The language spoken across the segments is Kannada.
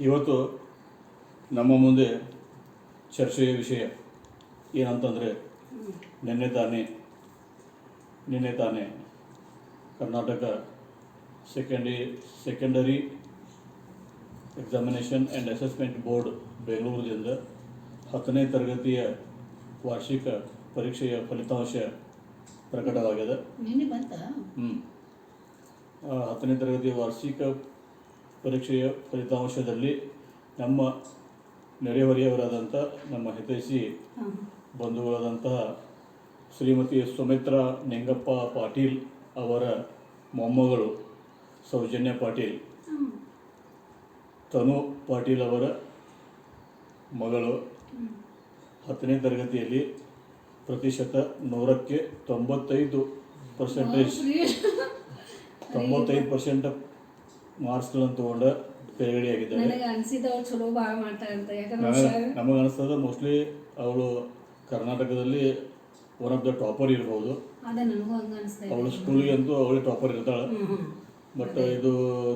ಇವತ್ತು ನಮ್ಮ ಮುಂದೆ ಚರ್ಚೆಯ ವಿಷಯ ಏನಂತಂದರೆ ನಿನ್ನೆ ತಾನೇ ನಿನ್ನೆ ತಾನೇ Karnataka ಸೆಕೆಂಡಿ secondary examination and assessment board ಬೆಂಗಳೂರಿನಿಂದ ಹತ್ತನೇ ತರಗತಿಯ ವಾರ್ಷಿಕ ಪರೀಕ್ಷೆಯ ಫಲಿತಾಂಶ ಪ್ರಕಟವಾಗಿದೆ. ಹ್ಞೂ ಹತ್ತನೇ ತರಗತಿಯ ವಾರ್ಷಿಕ ಪರೀಕ್ಷೆಯ ಫಲಿತಾಂಶದಲ್ಲಿ ನಮ್ಮ ನೆರೆಹೊರೆಯವರಾದಂಥ ನಮ್ಮ ಹಿತೈಷಿ ಬಂಧುಗಳಾದಂತಹ ಶ್ರೀಮತಿ ಸುಮಿತ್ರಾ ನಿಂಗಪ್ಪ ಪಾಟೀಲ್ ಅವರ ಮೊಮ್ಮಗಳು ಸೌಜನ್ಯ ಪಾಟೀಲ್ ತನು ಪಾಟೀಲ್ ಅವರ ಮಗಳು. ಹತ್ತನೇ ತರಗತಿಯಲ್ಲಿ ಪ್ರತಿಶತ ನೂರಕ್ಕೆ ತೊಂಬತ್ತೈದು ಪರ್ಸೆಂಟೇಜ್ ತೊಂಬತ್ತೈದು ಪರ್ಸೆಂಟ್ ಮಾರ್ಕ್ಸ್ಗಳನ್ನು ತಗೊಂಡ ತೇರ್ಗಡೆಯಾಗಿದ್ದಾಳೆ ನನಗೆ ಅನ್ಸಿದವ್ರು ಚಲೋ ಭಾಳ ಅಂತ. ಯಾಕಂದ್ರೆ ಹುಷಾರು ನಮಗೆ ಅನಿಸ್ತದೆ ಮೋಸ್ಟ್ಲಿ ಅವಳು ಕರ್ನಾಟಕದಲ್ಲಿ ಒನ್ ಆಫ್ ದ ಟಾಪರ್ ಇರ್ಬೋದು. ಅದ ನನಗೂ ಹಂಗ ಅನಿಸ್ತಾ ಅವಳು ಸ್ಕೂಲಿಗೆ ಅಂತೂ ಅವಳೇ ಟಾಪರ್ ಇರ್ತಾಳೆ. ಬಟ್ ಇದು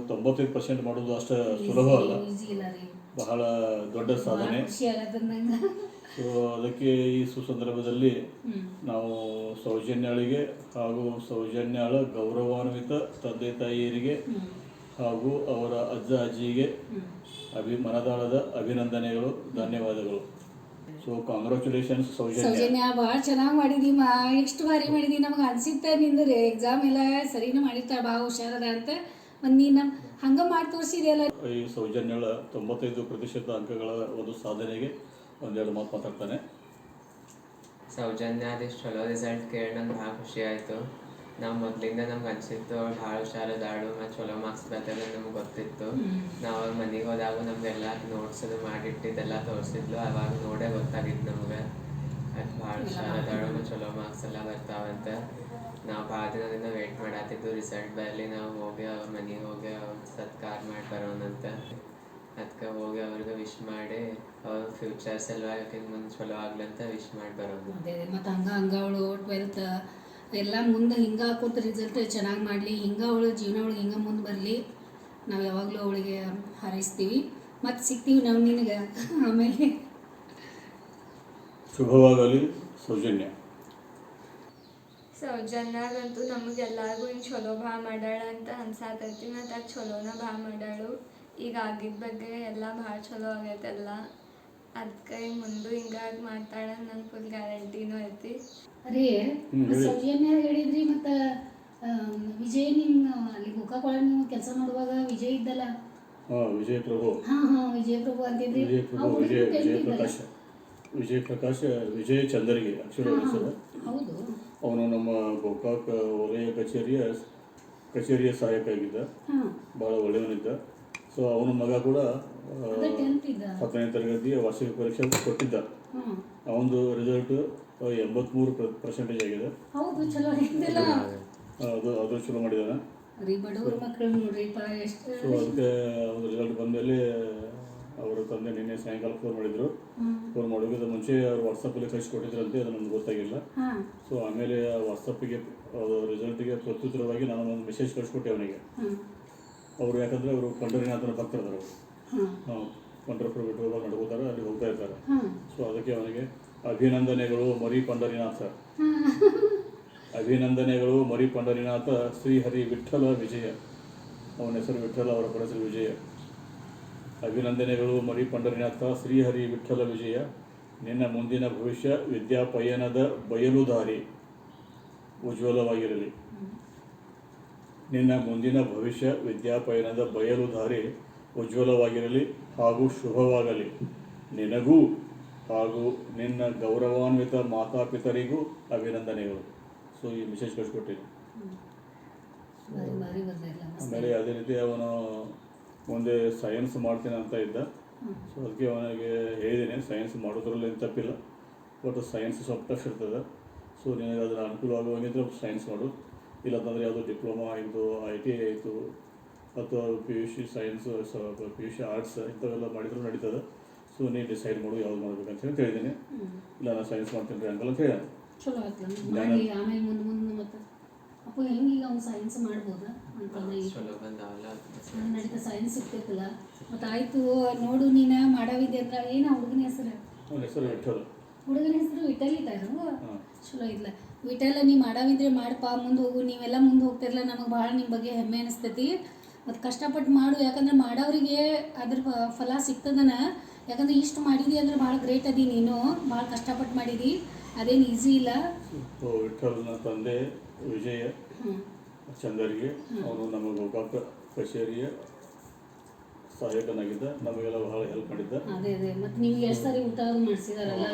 ತೊಂಬತ್ತೈದು ಪರ್ಸೆಂಟ್ ಮಾಡೋದು ಅಷ್ಟು ಸುಲಭ ಅಲ್ಲ. ಈಜಿ ಇಲ್ಲ ರೀ. ಬಹಳ ದೊಡ್ಡ ಸಾಧನೆ. ಖುಷಿ ಆಗತ್ತದ ನಂಗೆ. ಸೊ ಅದಕ್ಕೆ ಈ ಸುಸಂದರ್ಭದಲ್ಲಿ ನಾವು ಸೌಜನ್ಯಾಳಿಗೆ ಹಾಗೂ ಸೌಜನ್ಯಾಳ ಗೌರವಾನ್ವಿತ ತಂದೆ ತಾಯಿಯರಿಗೆ ಹಾಗೂ ಅವರ ಅಜ್ಜ ಅಜ್ಜಿಗೆ ಅಭಿ ಮನದಾಳದ ಅಭಿನಂದನೆಗಳು ಧನ್ಯವಾದಗಳು. So congratulation Soujanya. ಸೌಜನ್ಯ ಭಾಳ ಚೆನ್ನಾಗಿ ಮಾಡಿದಿ ಮಾ ಎಷ್ಟು ಭಾರಿ ಮಾಡಿದಿ ನಮ್ಗೆ ಅನ್ಸಿತ್ತ ನಿಂದು ಎಕ್ಸಾಮ್ ಎಲ್ಲ ಸರಿನೂ ಮಾಡಿರ್ತಾಳೆ ಭಾಳ ಹುಷಾರದ ಅಂತ. ಒಂದು ನೀನು ನಮ್ಮ ಹಂಗೆ ಮಾಡಿ ತೋರಿಸಿದೆಯಲ್ಲ. ಈ ಸೌಜನ್ಯಳ ತೊಂಬತ್ತೈದು ಪ್ರತಿಶತ ಅಂಕಗಳ ಒಂದು ಸಾಧನೆಗೆ ಒಂದೆರಡು ಮಾತು ಮಾತಾಡ್ತಾನೆ. ಸೌಜನ್ಯ ಅದಿಷ್ಟು ಚಲೋ ರಿಸಲ್ಟ್ ಕೇಳಿ ನಂಗೆ ಭಾಳ ಖುಷಿ ಆಯಿತು. ನಾವು ಮೊದಲಿಂದ ನಮ್ಗೆ ಅನ್ಸಿತ್ತು ಅವ್ಳು ಭಾಳ ಹುಷಾರದಾಳು ಮತ್ತು ಚಲೋ ಮಾರ್ಕ್ಸ್ ಬರ್ತದೆ ನಮ್ಗೆ ಗೊತ್ತಿತ್ತು. ನಾವು ಅವ್ರ ಮನೆಗೆ ಹೋದಾಗ ನಮಗೆಲ್ಲ ನೋಟ್ಸ್ ಅದು ಮಾಡಿಟ್ಟಿದ್ದೆಲ್ಲ ತೋರಿಸಿದ್ಲು. ಅವಾಗ ನೋಡೇ ಗೊತ್ತಾಗಿತ್ತು ನಮ್ಗೆ. ಅದು ಭಾಳ ಹುಷಾರದಾಳು ಮತ್ತು ಚಲೋ ಮಾರ್ಕ್ಸ್ ಎಲ್ಲ ಬರ್ತಾವಂತ ನಾವು ಭಾಳ ದಿನದಿಂದ ವೇಟ್ ಮಾಡತ್ತಿದ್ದು ರಿಸಲ್ಟ್ ಬರಲಿ ನಾವು ಹೋಗಿ ಅವ್ರ ಮನೆಗೆ ಹೋಗಿ ಅವ್ರ ಸತ್ಕಾರ ಮಾಡಿ ಬರೋಣಂತ ಅದಕ್ಕೆ ಹೋಗಿ ಅವ್ರಿಗೆ ವಿಶ್ ಮಾಡಿ ಅವ್ರ ಫ್ಯೂಚರ್ ಎಲ್ಲ ಮುಂದೆ ಚಲೋ ಆಗ್ಲಂತ ವಿಶ್ ಮಾಡಿ ಬರೋದು. ಮತ್ತು ಹಂಗೆ ಹಂಗೆ ಅವಳು ಟ್ವೆಲ್ತ್ ಎಲ್ಲ ಮುಂದೆ ಹಿಂಗೆ ಹಾಕೋತ ರಿಸಲ್ಟ್ ಚೆನ್ನಾಗಿ ಮಾಡಲಿ ಹಿಂಗೆ ಅವಳು ಜೀವನ ಒಳಗೆ ಹಿಂಗೆ ಮುಂದೆ ಬರಲಿ ನಾವು ಯಾವಾಗಲೂ ಅವಳಿಗೆ ಹಾರೈಸ್ತೀವಿ. ಮತ್ತು ಸಿಗ್ತೀವಿ ನಾವು ನಿನಗೆ. ಆಮೇಲೆ ಶುಭವಾಗಲಿ ಸೌಜನ್ಯ. ಸೌಜನ್ಯಾಗಂತೂ ನಮಗೆಲ್ಲರಿಗೂ ಹಿಂಗೆ ಚಲೋ ಭಾಳ ಮಾಡ್ಯಾಳ ಅಂತ ಅನ್ಸಾತೈತಿ ಮತ್ತು ಅದು ಚಲೋನ ಭಾಳ ಮಾಡ್ಯಾಳು. ಈಗ ಆಗಿದ್ದ ಬಗ್ಗೆ ಎಲ್ಲ ಭಾಳ ಚಲೋ ಆಗೈತೆಲ್ಲ. ಅದಕ್ಕೆ ಮುಂದೆ ಹಿಂಗಾಗಿ ಮಾಡ್ತಾಳೆ ನನ್ನ ಫುಲ್ ಗ್ಯಾರಂಟಿನೂ ಐತಿ. ಅರೇ. ಸೌಜನ್ಯ ಹೇಳಿದ್ರಿ ಮತ್ತೆ ವಿಜಯ್ ನಿಮ್ಮ ಅಲ್ಲಿ ಗೋಕಾಕ್ ಒಳಗೆ ನೀವು ಕೆಲಸ ಮಾಡುವಾಗ ವಿಜಯ್ ಇದ್ದಲ್ಲ? ಹಾ ವಿಜಯ ಪ್ರಭು. ಹಾಂ ಹಾಂ ವಿಜಯ ಪ್ರಭು ಅಂತಿದ್ರಿ. ವಿಜಯ ಪ್ರಭು ವಿಜಯ? ಪ್ರಕಾಶ್. ವಿಜಯ್ ಪ್ರಕಾಶ್ ವಿಜಯ್ ಚಂದರಿಗೆ ಆಕ್ಚುಲಿ ಹಾಂ, ಹೆಸರು. ಹೌದು. ಅವನು ನಮ್ಮ ಗೋಕಾಕ್ ವಲಯ ಕಚೇರಿಯ ಕಚೇರಿಯ ಸಹಾಯಕ ಆಗಿದ್ದ. ಹಾ. ಭಾಳ ಒಳ್ಳೆಯವನಿದ್ದ. ಸೊ ಅವನ ಮಗ ಕೂಡ ಹತ್ತನೇ ತರಗತಿಯ ವಾರ್ಷಿಕ ಪರೀಕ್ಷೆ ಕೊಟ್ಟಿದ್ದ. ಅವನದು ರಿಸಲ್ಟ್ ಎಂಬತ್ಮೂರು ಪರ್ಸೆಂಟೇಜ್ ಆಗಿದೆ. ಹೌದು ಚಲೋ ಅದು ಅದು ಚಲೋ ಮಾಡಿದ್ದಾನೆ ಸೊ ಅದಕ್ಕೆ ಅವ್ರ ರಿಸಲ್ಟ್ ಬಂದಮೇಲೆ ಅವರ ತಂದೆ ನಿನ್ನೆ ಸಾಯಂಕಾಲ ಫೋನ್ ಮಾಡಿದ್ರು. ಫೋನ್ ಮಾಡೋಕ್ಕಿಂತ ಮುಂಚೆ ಅವ್ರು ವಾಟ್ಸಪ್ಪಲ್ಲಿ ಕಳಿಸ್ಕೊಟ್ಟಿದ್ರಂತೆ ಅದು ನಮ್ಗೆ ಗೊತ್ತಾಗಿಲ್ಲ. ಹಾಂ. ಸೊ ಆಮೇಲೆ ಆ ವಾಟ್ಸಪ್ಪಿಗೆ ರಿಸಲ್ಟಿಗೆ ಪ್ರತ್ಯುತ್ತರವಾಗಿ ನಾನು ಒಂದು ಮೆಸೇಜ್ ಕಳಿಸ್ಕೊಟ್ಟೆ ಅವನಿಗೆ. ಅವರು ಯಾಕಂದರೆ ಅವರು ಪಂಡರಿನಾಥನ ಭಕ್ತರದಾರ ಅವರು. ಪಂಡರಪುರ ಬಿಟ್ಟು ಹೋದಾಗ ನಡ್ಕೋತಾರೆ ಅಲ್ಲಿ ಹೋಗ್ತಾ ಇರ್ತಾರೆ. ಸೊ ಅದಕ್ಕೆ ಅವನಿಗೆ ಅಭಿನಂದನೆಗಳು ಮರಿ ಪಂಡರಿನಾಥ ಅಭಿನಂದನೆಗಳು ಮರಿ ಪಂಡರಿನಾಥ ಶ್ರೀಹರಿ ವಿಠಲ ವಿಜಯ. ಅವನ ಹೆಸರು ವಿಠಲ ಅವರ ಪಡೆಸಲು ವಿಜಯ. ಅಭಿನಂದನೆಗಳು ಮರಿ ಪಂಡರಿನಾಥ ಶ್ರೀಹರಿ ವಿಠಲ ವಿಜಯ. ನಿನ್ನ ಮುಂದಿನ ಭವಿಷ್ಯ ವಿದ್ಯಾಪಯನದ ಬಯಲುದಾರಿ. ಉಜ್ವಲವಾಗಿರಲಿ. ನಿನ್ನ ಮುಂದಿನ ಭವಿಷ್ಯ ವಿದ್ಯಾಪಯನದ ಬಯಲುದಾರಿ ಉಜ್ವಲವಾಗಿರಲಿ ಹಾಗೂ ಶುಭವಾಗಲಿ. ನಿನಗೂ ಹಾಗೂ ನಿನ್ನ ಗೌರವಾನ್ವಿತ ಮಾತಾಪಿತರಿಗೂ ಅಭಿನಂದನೆಗಳು. ಸೊ ಈ ಮೆಸೇಜ್ ಕಳಿಸ್ಕೊಟ್ಟಿನಿ ಆಮೇಲೆ ಅದೇ ರೀತಿ ಅವನು ಮುಂದೆ ಸೈನ್ಸ್ ಮಾಡ್ತೀನಿ ಅಂತ ಇದ್ದ. ಸೊ ಅದಕ್ಕೆ ಅವನಿಗೆ ಹೇಳಿದ್ದೀನಿ ಸೈನ್ಸ್ ಮಾಡೋದ್ರಲ್ಲಿ ಏನು ತಪ್ಪಿಲ್ಲ. ಬಟ್ ಸೈನ್ಸ್ ಸ್ವಲ್ಪ ಟಫ್ ಇರ್ತದೆ ಸೊ ನಿನಗೆ ಅದರ ಅನುಕೂಲ ಆಗುವಂಗಿದ್ರೆ ಸೈನ್ಸ್ ಮಾಡು. ಇಲ್ಲಂತಂದರೆ ಯಾವುದೋ ಡಿಪ್ಲೊಮಾ ಆಯಿತು ಐ ಟಿ ಐ ಆಯಿತು ಅಥವಾ P U C science P U C arts ಇಂಥವೆಲ್ಲ ಮಾಡಿದ್ರು ನಡೀತದೆ. ಸೊ ನೀನು ಡಿಸೈಡ್ ಮಾಡು ಯಾವ್ದು ಮಾಡ್ಬೇಕಂತ ಹೇಳಿ ಹೇಳಿದ್ದೀನಿ ಇಲ್ಲ ನಾನು ಸೈನ್ಸ್ ಮಾಡ್ತೀನಿ ರೀ ಅಂಕಲ್ ಅಂತ ಹೇಳಿ ಚಲೋ ಆಯ್ತಲ್ಲ ಮಾಡಿ ಆಮೇಲೆ ಮುಂದೆ ಮುಂದೆ ಮತ್ತೆ. ಅಪ್ಪ ಹೆಂಗೆ ಈಗ ಅವ್ನು ಸೈನ್ಸ್ ಮಾಡ್ಬೋದಾ ಅಂತಂದ್ರೆ ನಡೀತ ಸೈನ್ಸ್ ಸಿಗ್ತೈತಲ್ಲ ಮತ್ತೆ ಆಯಿತು ನೋಡು ನೀನು ಮಾಡಾವಿದ್ದೆ ಅಂದ್ರೆ ಏನು ಹುಡುಗನ ಹೆಸರು? ಇಟಲಿ ಹೆಸರು ವಿಠಲ್. ಹುಡುಗನ ಹೆಸರು ವಿಠಲ್ ಇದ್ದಾನು ಹಾಂ. ಚಲೋ ಇಲ್ಲ ವಿಠಲ್ ನೀ ಮಾಡಾವಿದ್ರೆ ಮಾಡಪ್ಪ ಮುಂದೆ ಹೋಗು ನೀವೆಲ್ಲ ಮುಂದೆ ಹೋಗ್ತಿರಲ್ಲ ನಮಗೆ ಭಾಳ ನಿಮ್ಮ ಬಗ್ಗೆ ಹೆಮ್ಮೆ ಅನಿಸ್ತೈತಿ. ಮತ್ತು ಕಷ್ಟಪಟ್ಟು ಮಾಡು ಯಾಕಂದ್ರೆ ಮಾಡೋರಿಗೆ ಅದ್ರ ಫಲ ಸಿಗ್ತದನ. ಯಾಕಂದ್ರೆ ಇಷ್ಟು ಮಾಡಿದಿ ಅಂದ್ರೆ ಭಾಳ ಗ್ರೇಟ್ ಅದಿ ನೀನು ಭಾಳ ಕಷ್ಟಪಟ್ಟು ಮಾಡಿದಿ ಅದೇನು ಈಸಿ ಇಲ್ಲ. ವಿಠಲ್ನ ತಂದೆ ವಿಜಯ ಚಂದರಿಗೆ ಅವನು ನಮ್ಮ ಗೋಕಾಕ ಕಚೇರಿಯ ಸಹಾಯಕನಾಗಿದ್ದ ನಮಗೆಲ್ಲ ಬಹಳ ಹೆಲ್ಪ್ ಮಾಡಿದ್ದ. ಅದೇ ಅದೇ. ಮತ್ತೆ ನೀವು ಎಷ್ಟು ಸಾರಿ ಊಟ ಅದು ಮಾಡಿಸಿದಾರಲ್ಲ.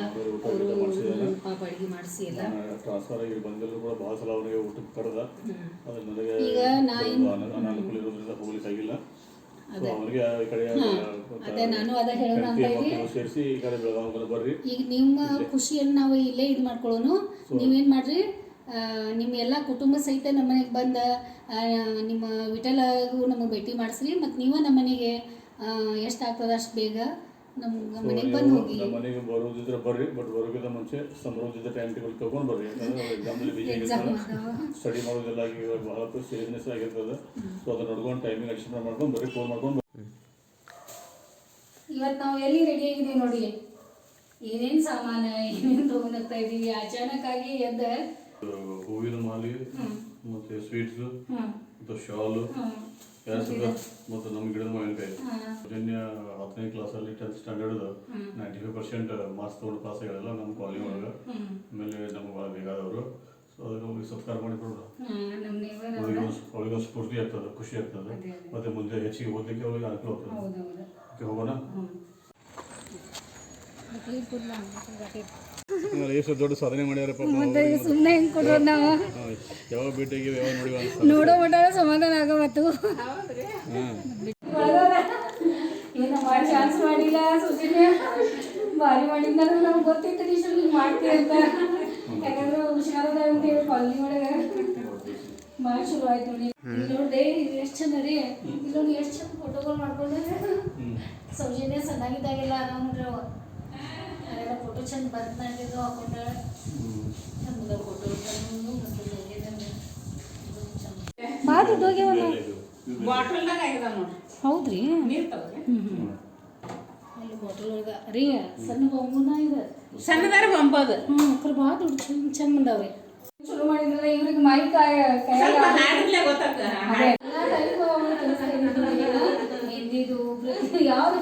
ಪಾಪ ಅಡಿಗೆ ಮಾಡಿಸಿ ಎಲ್ಲ ಟ್ರಾನ್ಸ್ಫರ್ ಆಗಿ ಬಂದಲ್ಲೂ ಕೂಡ ಭಾಳ ಸಲ ಅವನಿಗೆ ಊಟಕ್ಕೆ ಕರೆದ. ಅದು ನನಗೆ ಈಗ ಅನಾನುಕೂಲ ಇರೋದ್ರಿಂದ ಹೋಗ್ಲಿಕ್ಕಾಗಿಲ್ಲ ಸೊ ಅದೇ. ಅವನಿಗೆ ಈ ಕಡೆ ಅದೇ ನಾನು ಅದ ಹೇಳೋಣ ಅಂತ. ಸೇರಿಸಿ ಈ ಕಡೆ ಬೆಳಗಾವಿ ಬರ್ರಿ. ಈಗ ನಿಮ್ಮ ಖುಷಿಯನ್ನು ನಾವು ಇಲ್ಲೇ ಇದು ಮಾಡ್ಕೊಳ್ಳೋನು. ನೀವೇನು ಮಾಡ್ರಿ? ನಿಮ್ಮ ಎಲ್ಲ ಕುಟುಂಬ ಸಹಿತ ನಮ್ಮ ಮನೆಗೆ ಬಂದ ನಿಮ್ಮ ವಿಠಲಗೂ ನಮಗೆ ಭೇಟಿ ಮಾಡಿಸ್ರಿ. ಮತ್ತು ನೀವು ನಮ್ಮ ಮನೆಗೆ ಎಷ್ಟು ಆಗ್ತದೆ ಅಷ್ಟು ಬೇಗ? ಮನೆಗೆ ಬಂದು ಹೋಗಿ. ನಮ್ಮ ಮನೆಗೆ ಬರೋದಿದ್ರೆ ಬರ್ರಿ ಬಟ್ ಬರೋಕ್ಕಿಂತ ಮುಂಚೆ ಸಂಬರೋದಿದ್ದ ಟೈಮ್ ಟೇಬಲ್ ತೊಗೊಂಡು ಬರ್ರಿ. ಯಾಕಂದ್ರೆ ಎಕ್ಸಾಮಲ್ಲಿ ಬಿಜಿ ಎಕ್ಸಾಮ್ ಆಗಿರ್ತಾರ ಸ್ಟಡಿ ಮಾಡೋದೆಲ್ಲ ಬಹಳ ಸೀರಿಯಸ್ನೆಸ್ ಆಗಿರ್ತದೆ. ಸೊ ಅದನ್ನ ನೋಡ್ಕೊಂಡು ಟೈಮಿಂಗ್ ಅಡ್ಜಸ್ಟ್ ಮಾಡ್ಕೊಂಡು ಬರ್ರಿ ಫೋನ್ ಮಾಡ್ಕೊಂಡು ಇವತ್ತು ನಾವು ಎಲ್ಲಿ ರೆಡಿ ಆಗಿದ್ದೀವಿ ನೋಡಿ? ಏನೇನು ಸಾಮಾನು ಏನೇನು ತೊಗೊಂಡೋಗ್ತಾ ಇದ್ದೀವಿ ಆಗಿ ಎದ್ದ ಹೂವಿನ ಮಾಲೆ ಮತ್ತೆ ಸ್ವೀಟ್ಸ್ ಮತ್ತು ಶಾಲು ಯಾರು ಮತ್ತು ನಮ್ಮ ಗಿಡದ ಮಾವಿನಕಾಯಿ. ಜನ್ಯ ಹತ್ತನೇ ಕ್ಲಾಸಲ್ಲಿ tenth standard ninety five percent marks ತೊಗೊಂಡು ಪಾಸ್ ಆಗಿರಲ್ಲ ನಮ್ಮ ಕಾಲೇಜ್ ಒಳಗೆ. ಆಮೇಲೆ ನಮ್ಗೆ ಭಾಳ ಬೇಕಾದವರು ಸೊ ಅದಕ್ಕೆ ಹೋಗಿ ಸತ್ಕಾರ ಮಾಡಿಕೊಡೋದು ಅವಳಿಗೆ ಸ್ಫೂರ್ತಿ ಆಗ್ತದೆ ಖುಷಿ ಆಗ್ತದೆ. ಮತ್ತೆ ಮುಂದೆ ಹೆಚ್ಚಿಗೆ ಓದಲಿಕ್ಕೆ ಅವಳಿಗೆ ಅನುಕೂಲ ಆಗ್ತದೆ. ಓಕೆ ಹೋಗೋಣ? ಎಷ್ಟು ದೊಡ್ಡ ಸಾಧನೆ ಮಾಡ್ಯಾರ ಮತ್ತೆ ಸುಮ್ಮನೆ ಹೆಂಗೆ ಕೊಡೋದು ನಾವು. ಯಾವ ಭೇಟಿಗೆ ಯಾವ ನೋಡಿ ನೋಡೋ ಮಟ ಸಮಾಧಾನ ಆಗವತ್ತು ಏನು ಮಾಡಿ ಚಾನ್ಸ್ ಮಾಡಿಲ್ಲ ಸುಜಿನ ಭಾರಿ ಮಾಡಿದ್ದ ನಮ್ಗೆ ಗೊತ್ತಿತ್ತು ನೀನು ಹಿಂಗೆ ಮಾಡ್ತೀವಿ ಅಂತ. ಯಾಕಂದ್ರೆ ಹುಷಾರದ ಅಂತ ಹೇಳಿ ಕಾಲನಿ ಒಳಗೆ. ಭಾಳ ಚಲೋ ಆಯ್ತು ನೋಡಿ. ಇಲ್ಲಿ ನೋಡ್ದೆ ಇದು ಎಷ್ಟು ಚಂದ ರೀ. ಇಲ್ಲಿ ನೋಡಿ ಎಷ್ಟು ಚಂದ ಫೋಟೋಗಳು ಮಾಡ್ಕೊಂಡ್ರೆ. ಸೌಜನ್ಯ ಸಣ್ಣಾಗಿದ್ದಾಗೆಲ್ಲ ನಾವು ಅದೆಲ್ಲ ಫೋಟೋ ಚಂದ ಬರ್ತಾಗಿದ್ದು ಹಾಕೊಂಡ್ರೆ ಚಂದ ಫೋಟೋ ಮಾತು ಹೋಗ್ಯಾವಲ್ಲ ಬಾಟಲ್ ಆಗ್ಯದ ನೋಡ್ರಿ ಹೌದ್ರಿ? ನೀರ್ ತಗೋರಿ ಅಲ್ಲಿ ಬಾಟಲ್ ಒಳಗೆ. ರೀ ಸಣ್ಣ ಬೊಂಬುನ ಇದೆ. ಸಣ್ಣದಾರ ಬಂಬದು. ಹ್ಞೂ ಅಕ್ರ ಭಾಳ ದುಡ್ಡು ಚಂದ ಚಂದ ಶುರು ಮಾಡಿದ್ರಲ್ಲ ಇವ್ರಿಗೆ ಮೈ ಕಾಯ ಹಿಂದಿದು ಯಾವ್ದು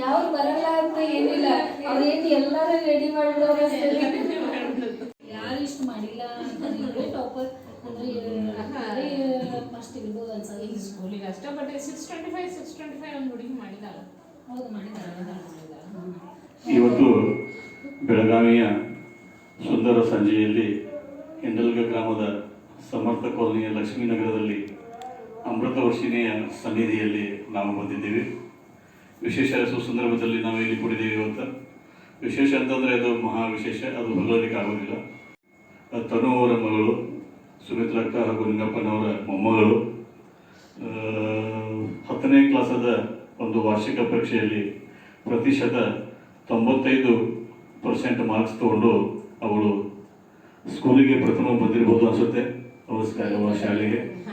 ಯಾವ್ದು ಬರಲ್ಲ ಅಂತ ಏನಿಲ್ಲ. ಅವ್ರು ಏನು ಎಲ್ಲರೂ ರೆಡಿ ಮಾಡಿಬಿಡೋರು ಯಾರು ಇಷ್ಟು ಮಾಡಿಲ್ಲ ಅಂತ ಟಾಪರ್ ಅಂದ್ರೆ ಫಸ್ಟ್ ಇರ್ಬೋದು ಅನ್ಸಲ್ಲ ಸ್ಕೂಲಿಗೆ ಅಷ್ಟೇ but six twenty five six twenty five ಒಂದು ಹುಡುಗಿ ಮಾಡಿದಾಳ. ಹೌದು ಮಾಡಿದ್ದಾರೆ ಇವತ್ತು ಬೆಳಗಾವಿಯ ಸುಂದರ ಸಂಜೆಯಲ್ಲಿ ಹೆಂಡಲ್ಗ ಗ್ರಾಮದ ಸಮರ್ಥ ಕಾಲೋನಿಯ ಲಕ್ಷ್ಮೀನಗರದಲ್ಲಿ ಅಮೃತ ವರ್ಷಿಣಿಯ ಸನ್ನಿಧಿಯಲ್ಲಿ ನಾವು ಬಂದಿದ್ದೇವೆ. ವಿಶೇಷ ಸಂದರ್ಭದಲ್ಲಿ ನಾವು ಇಲ್ಲಿ ಕೂಡಿದ್ದೇವೆ ಅಂತ. ವಿಶೇಷ ಅಂತಂದರೆ ಅದು ಮಹಾ ವಿಶೇಷ ಅದು ಹೊಲೋದಕ್ಕೆ ಆಗೋದಿಲ್ಲ. ತನು ಅವರ ಮಗಳು, ಸುಮಿತ್ರಕ್ಕ ಹಾಗೂ ನಿಂಗಪ್ಪನವರ ಮೊಮ್ಮಗಳು ಹತ್ತನೇ ಕ್ಲಾಸದ ಒಂದು ವಾರ್ಷಿಕ ಪರೀಕ್ಷೆಯಲ್ಲಿ ಪ್ರತಿಶತ ತೊಂಬತ್ತೈದು ಪರ್ಸೆಂಟ್ ಮಾರ್ಕ್ಸ್ ತಗೊಂಡು ಅವಳು ಸ್ಕೂಲಿಗೆ ಪ್ರಥಮ ಬಂದಿರ್ಬೋದು ಅನಿಸುತ್ತೆ. ಸ್ಕ- ಅವಳ ಶಾಲೆಗೆ.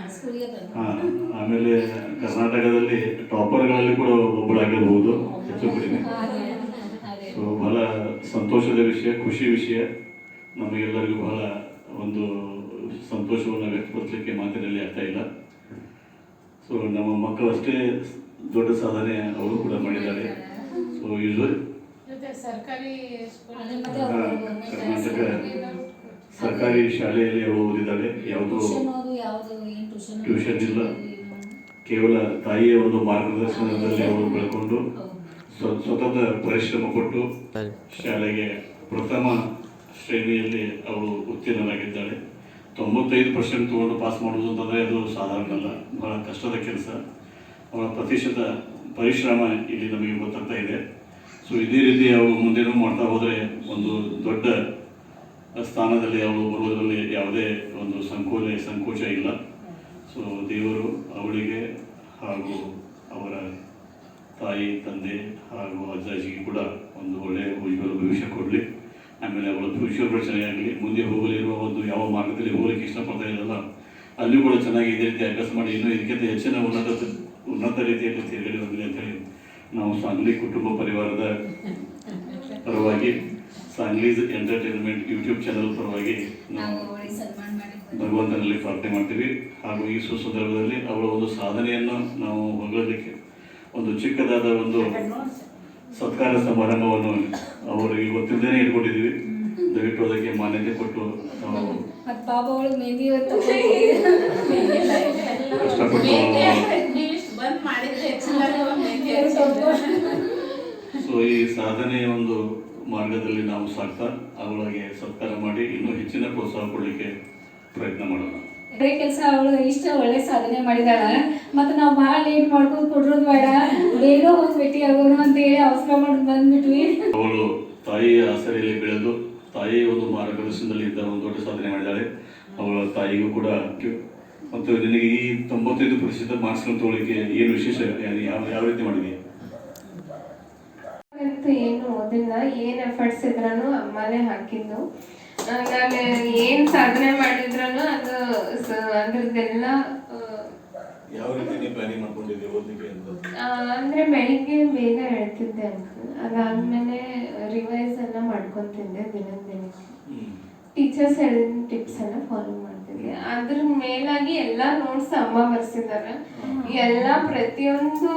ಆಮೇಲೆ ಕರ್ನಾಟಕದಲ್ಲಿ ಟಾಪರ್ಗಳಲ್ಲಿ ಕೂಡ ಒಬ್ಬಳಾಗಿರಬಹುದು ಹೆಚ್ಚು ಕಡಿಮೆ. ಸೊ ಬಹಳ ಸಂತೋಷದ ವಿಷಯ ಖುಷಿ ವಿಷಯ. ನಮಗೆಲ್ಲರಿಗೂ ಬಹಳ ಒಂದು ಸಂತೋಷವನ್ನು ವ್ಯಕ್ತಪಡಿಸಲಿಕ್ಕೆ ಮಾತಿನಲ್ಲಿ ಆಗ್ತಾ ಇಲ್ಲ. ಸೊ ನಮ್ಮ ಮಕ್ಕಳಷ್ಟೇ ದೊಡ್ಡ ಸಾಧನೆ ಅವರು ಕೂಡ ಮಾಡಿದ್ದಾರೆ. ಸೊ ಯೂಶ್ವಲ್ ಸರ್ಕಾರಿ ಅವ್ರು ಕರ್ನಾಟಕ ಸರ್ಕಾರಿ ಶಾಲೆಯಲ್ಲಿ ಅವರು ಓದಿದ್ದಾಳೆ ಯಾವುದೋ ಟ್ಯೂಷನ್ ಇಲ್ಲ. ಕೇವಲ ತಾಯಿಯ ಒಂದು ಮಾರ್ಗದರ್ಶನದಲ್ಲಿ ಅವರು ಬೆಳ್ಕೊಂಡು ಸತತ ಸ್ವತಃ ಪರಿಶ್ರಮ ಕೊಟ್ಟು ಶಾಲೆಗೆ ಪ್ರಥಮ ಶ್ರೇಣಿಯಲ್ಲಿ ಅವಳು ಉತ್ತೀರ್ಣರಾಗಿದ್ದಾಳೆ ತೊಂಬತ್ತೈದು ಪರ್ಸೆಂಟ್ ತಗೊಂಡು ಪಾಸ್ ಮಾಡೋದು ಅಂತಂದರೆ ಅದು ಸಾಧಾರಣ ಅಲ್ಲ ಬಹಳ ಕಷ್ಟದ ಕೆಲಸ. ಅವಳ ಪ್ರತಿಶತ ಪರಿಶ್ರಮ ಇಲ್ಲಿ ನಮಗೆ ಗೊತ್ತಾಗ್ತಾ ಇದೆ. ಸೊ ಇದೇ ರೀತಿ ಅವರು ಮುಂದೇನು ಮಾಡ್ತಾ ಹೋದರೆ ಒಂದು ದೊಡ್ಡ ಸ್ಥಾನದಲ್ಲಿ ಅವಳು ಬರುವುದರಲ್ಲಿ ಯಾವುದೇ ಒಂದು ಸಂಕೋಚ ಸಂಕೋಚ ಇಲ್ಲ. ಸೊ ದೇವರು ಅವಳಿಗೆ ಹಾಗೂ ಅವರ ತಾಯಿ, ತಂದೆ ಹಾಗೂ ಅಜ್ಜಿಗೆ ಕೂಡ ಒಂದು ಒಳ್ಳೆಯ ಉಜ್ವಲ ಭವಿಷ್ಯ ಕೊಡಲಿ. ಆಮೇಲೆ ಅವಳ ಭವಿಷ್ಯ ಚೆನ್ನಾಗಿರಲಿ ಮುಂದೆ ಹೋಗಲಿರುವ ಒಂದು ಯಾವ ಮಾರ್ಗದಲ್ಲಿ ಹೋಗಲಿಕ್ಕೆ ಇಷ್ಟಪಡ್ತಾ ಇರಲ್ಲ ಅಲ್ಲಿ ಕೂಡ ಚೆನ್ನಾಗಿ ಇದೇ ರೀತಿ ಅಭ್ಯಾಸ ಮಾಡಿ. ಇನ್ನೂ ಇದಕ್ಕಿಂತ ಹೆಚ್ಚಿನ ಉನ್ನತ ಉನ್ನತ ರೀತಿಯಲ್ಲಿ ತಿರುಗಲಿ ಅಂತ ಅಂತೇಳಿ ನಾವು ಸಾಂಗ್ಲಿ ಕುಟುಂಬ ಪರಿವಾರದ ಪರವಾಗಿ ಸಾಂಗ್ಲೀಸ್ ಎಂಟರ್ಟೈನ್ಮೆಂಟ್ ಯೂಟ್ಯೂಬ್ ಚಾನಲ್ ಪರವಾಗಿ ನಾವು ಭಗವಂತನಲ್ಲಿ ಪ್ರಾರ್ಥನೆ ಮಾಡ್ತೀವಿ. ಹಾಗೂ ಈ ಸುಸಂದರ್ಭದಲ್ಲಿ ಅವಳ ಒಂದು ಸಾಧನೆಯನ್ನು ನಾವು ಹೊಗಳೋದಕ್ಕೆ ಒಂದು ಚಿಕ್ಕದಾದ ಒಂದು ಸತ್ಕಾರ ಸಮಾರಂಭವನ್ನು ಅವರಿಗೆ ಗೊತ್ತಿಲ್ಲದೇ ಇಟ್ಕೊಂಡಿದ್ದೀವಿ. ದಯವಿಟ್ಟು ಅದಕ್ಕೆ ಮಾನ್ಯತೆ ಕೊಟ್ಟು ನಾವು ಕಷ್ಟಪಟ್ಟು ಸೊ ಈ ಸಾಧನೆಯ ಒಂದು ಮಾರ್ಗದಲ್ಲಿ ನಾವು ಸಾಕ್ತಾ ಅವಳಿಗೆ ಸತ್ಕಾರ ಮಾಡಿ ಇನ್ನೂ ಹೆಚ್ಚಿನ ಪ್ರೋತ್ಸಾಹ ಕೊಡಲಿಕ್ಕೆ ಪ್ರಯತ್ನ ಮಾಡೋಣ. ಬರೀ ಕೆಲಸ ಅವಳು ಇಷ್ಟ ಒಳ್ಳೆ ಸಾಧನೆ ಮಾಡಿದಾಳ. ಮತ್ತೆ ನಾವು ಭಾಳ ಲೇಟ್ ಮಾಡ್ಕೊಂಡು ಕೊಡ್ರೋದು ಬೇಡ. ಬೇಗ ಹೋಗಿ ಭೇಟಿ ಆಗೋಣ ಅಂತ ಹೇಳಿ ಅವಸರ ಮಾಡಿ ಬಂದ್ಬಿಟ್ವಿ. ಅವಳು ತಾಯಿಯ ಆಸರೆಯಲ್ಲಿ ಬೆಳೆದು ತಾಯಿ ಒಂದು ಮಾರ್ಗದರ್ಶನದಲ್ಲಿ ಇದ್ದ ಒಂದು ದೊಡ್ಡ ಸಾಧನೆ ಮಾಡಿದಾಳೆ. ಅವಳ ತಾಯಿಗೂ ಕೂಡ ಮತ್ತು ನಿನಗೆ ಈ ತೊಂಬತ್ತೈದು ಪ್ರತಿಶತ ಮಾರ್ಕ್ಸ್ ತಗೊಳ್ಳಿಕ್ಕೆ ಏನು ವಿಶೇಷ? ಯಾವ ಯಾವ ರೀತಿ ಮಾಡಿದೆಯಾ ಅಂತೂ ಏನು ಓದಿಲ್ಲ ಏನ್ ಇದ್ರೂ ಅಮ್ಮನೇ ಹಾಕಿದ್ದು. ನಾನು ಏನ್ ಸಾಧನೆ ಮಾಡಿದ್ರೂ ಅದು ಅದ್ರದ್ದೆಲ್ಲ ಯಾವ ರೀತಿ ನೀವು ಪ್ಲಾನಿಂಗ್ ಮಾಡ್ಕೊಂಡಿದ್ದೀವಿ ಓದಲಿಕ್ಕೆ ಅಂತ? ಅಂದ್ರೆ ಬೆಳಿಗ್ಗೆ ಬೇಗ ಹೇಳ್ತಿದ್ದೆ ಅಂಕಲ್. ಅದಾದ್ಮೇಲೆ ರಿವೈಸ್ ಎಲ್ಲ ಮಾಡ್ಕೊಂತಿದ್ದೆ ದಿನ ದಿನಕ್ಕೆ. ಟೀಚರ್ಸ್ ಹೇಳಿದ ಟಿಪ್ಸ್ ಎಲ್ಲ ಫಾಲೋ ಮಾಡ್ತಿದ್ದೆ. ಅದ್ರ ಮೇಲಾಗಿ ಎಲ್ಲಾ ನೋಟ್ಸ್ ಅಮ್ಮ ಬರ್ಸಿದಾರೆ. ಎಲ್ಲ ಪ್ರತಿಯೊಂದು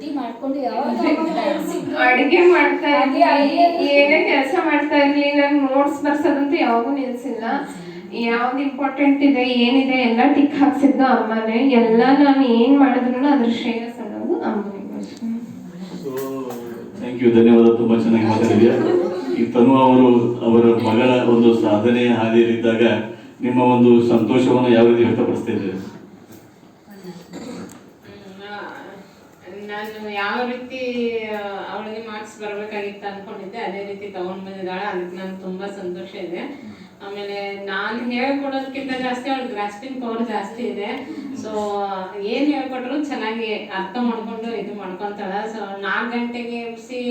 ಡ್ಯೂಟಿ ಮಾಡ್ಕೊಂಡು ಯಾವಾಗ ಅಡಿಗೆ ಮಾಡ್ತಾ ಇರ್ಲಿ ಏನೇ ಕೆಲಸ ಮಾಡ್ತಾ ಇರ್ಲಿ ನನ್ ನೋಟ್ಸ್ ಬರ್ಸೋದಂತೂ ಯಾವಾಗೂ ನಿಲ್ಸಿಲ್ಲ. ಯಾವ್ದು ಇಂಪಾರ್ಟೆಂಟ್ ಇದೆ ಏನಿದೆ ಎಲ್ಲ ಟಿಕ್ ಹಾಕ್ಸಿದ್ದು ಅಮ್ಮನೇ. ಎಲ್ಲ ನಾನು ಏನ್ ಮಾಡಿದ್ರು ಅದ್ರ ಶ್ರೇಯಸ್ ಅನ್ನೋದು ಅಮ್ಮನಿಗೆ ಥ್ಯಾಂಕ್ ಯು ಧನ್ಯವಾದ. ತುಂಬಾ ಚೆನ್ನಾಗಿ ಮಾತಾಡಿದ್ಯಾ. ಈ ತನು ಅವರು ಅವರ ಮಗಳ ಒಂದು ಸಾಧನೆಯ ಹಾದಿಯಲ್ಲಿದ್ದಾಗ ನಿಮ್ಮ ಒಂದು ಸಂತೋಷವನ್ನು ಯಾವ ರೀತಿ ವ್ಯಕ್ತಪಡಿಸ್ತಾ ಇದ್ದೀರಿ? ನಾನು ಯಾವ ರೀತಿ ಅವಳಿಗೆ ಮಾರ್ಕ್ಸ್ ಬರ್ಬೇಕಾಗಿತ್ತು ಅನ್ಕೊಂಡಿದ್ದೆ, ಅದೇ ರೀತಿ ತಗೊಂಡ್ ಬಂದಿದ್ದಾಳೆ. ಅದಕ್ಕೆ ನಂಗೆ ತುಂಬಾ ಸಂತೋಷ ಇದೆ. ಆಮೇಲೆ ನಾನು ಹೇಳ್ಕೊಡೋದಕ್ಕಿಂತ ಜಾಸ್ತಿ ಅವಳ ಗ್ರಾಸ್ಪಿಂಗ್ ಪವರ್ ಜಾಸ್ತಿ ಇದೆ. ಸೊ ಏನ್ ಹೇಳ್ಕೊಟ್ರು ಚೆನ್ನಾಗಿ ಅರ್ಥ ಮಾಡ್ಕೊಂಡು ಇದು ಮಾಡ್ಕೊಂತಾಳ. ಸೊ ನಾಲ್ಕು ಗಂಟೆಗೆ ಎಬ್ಸಿ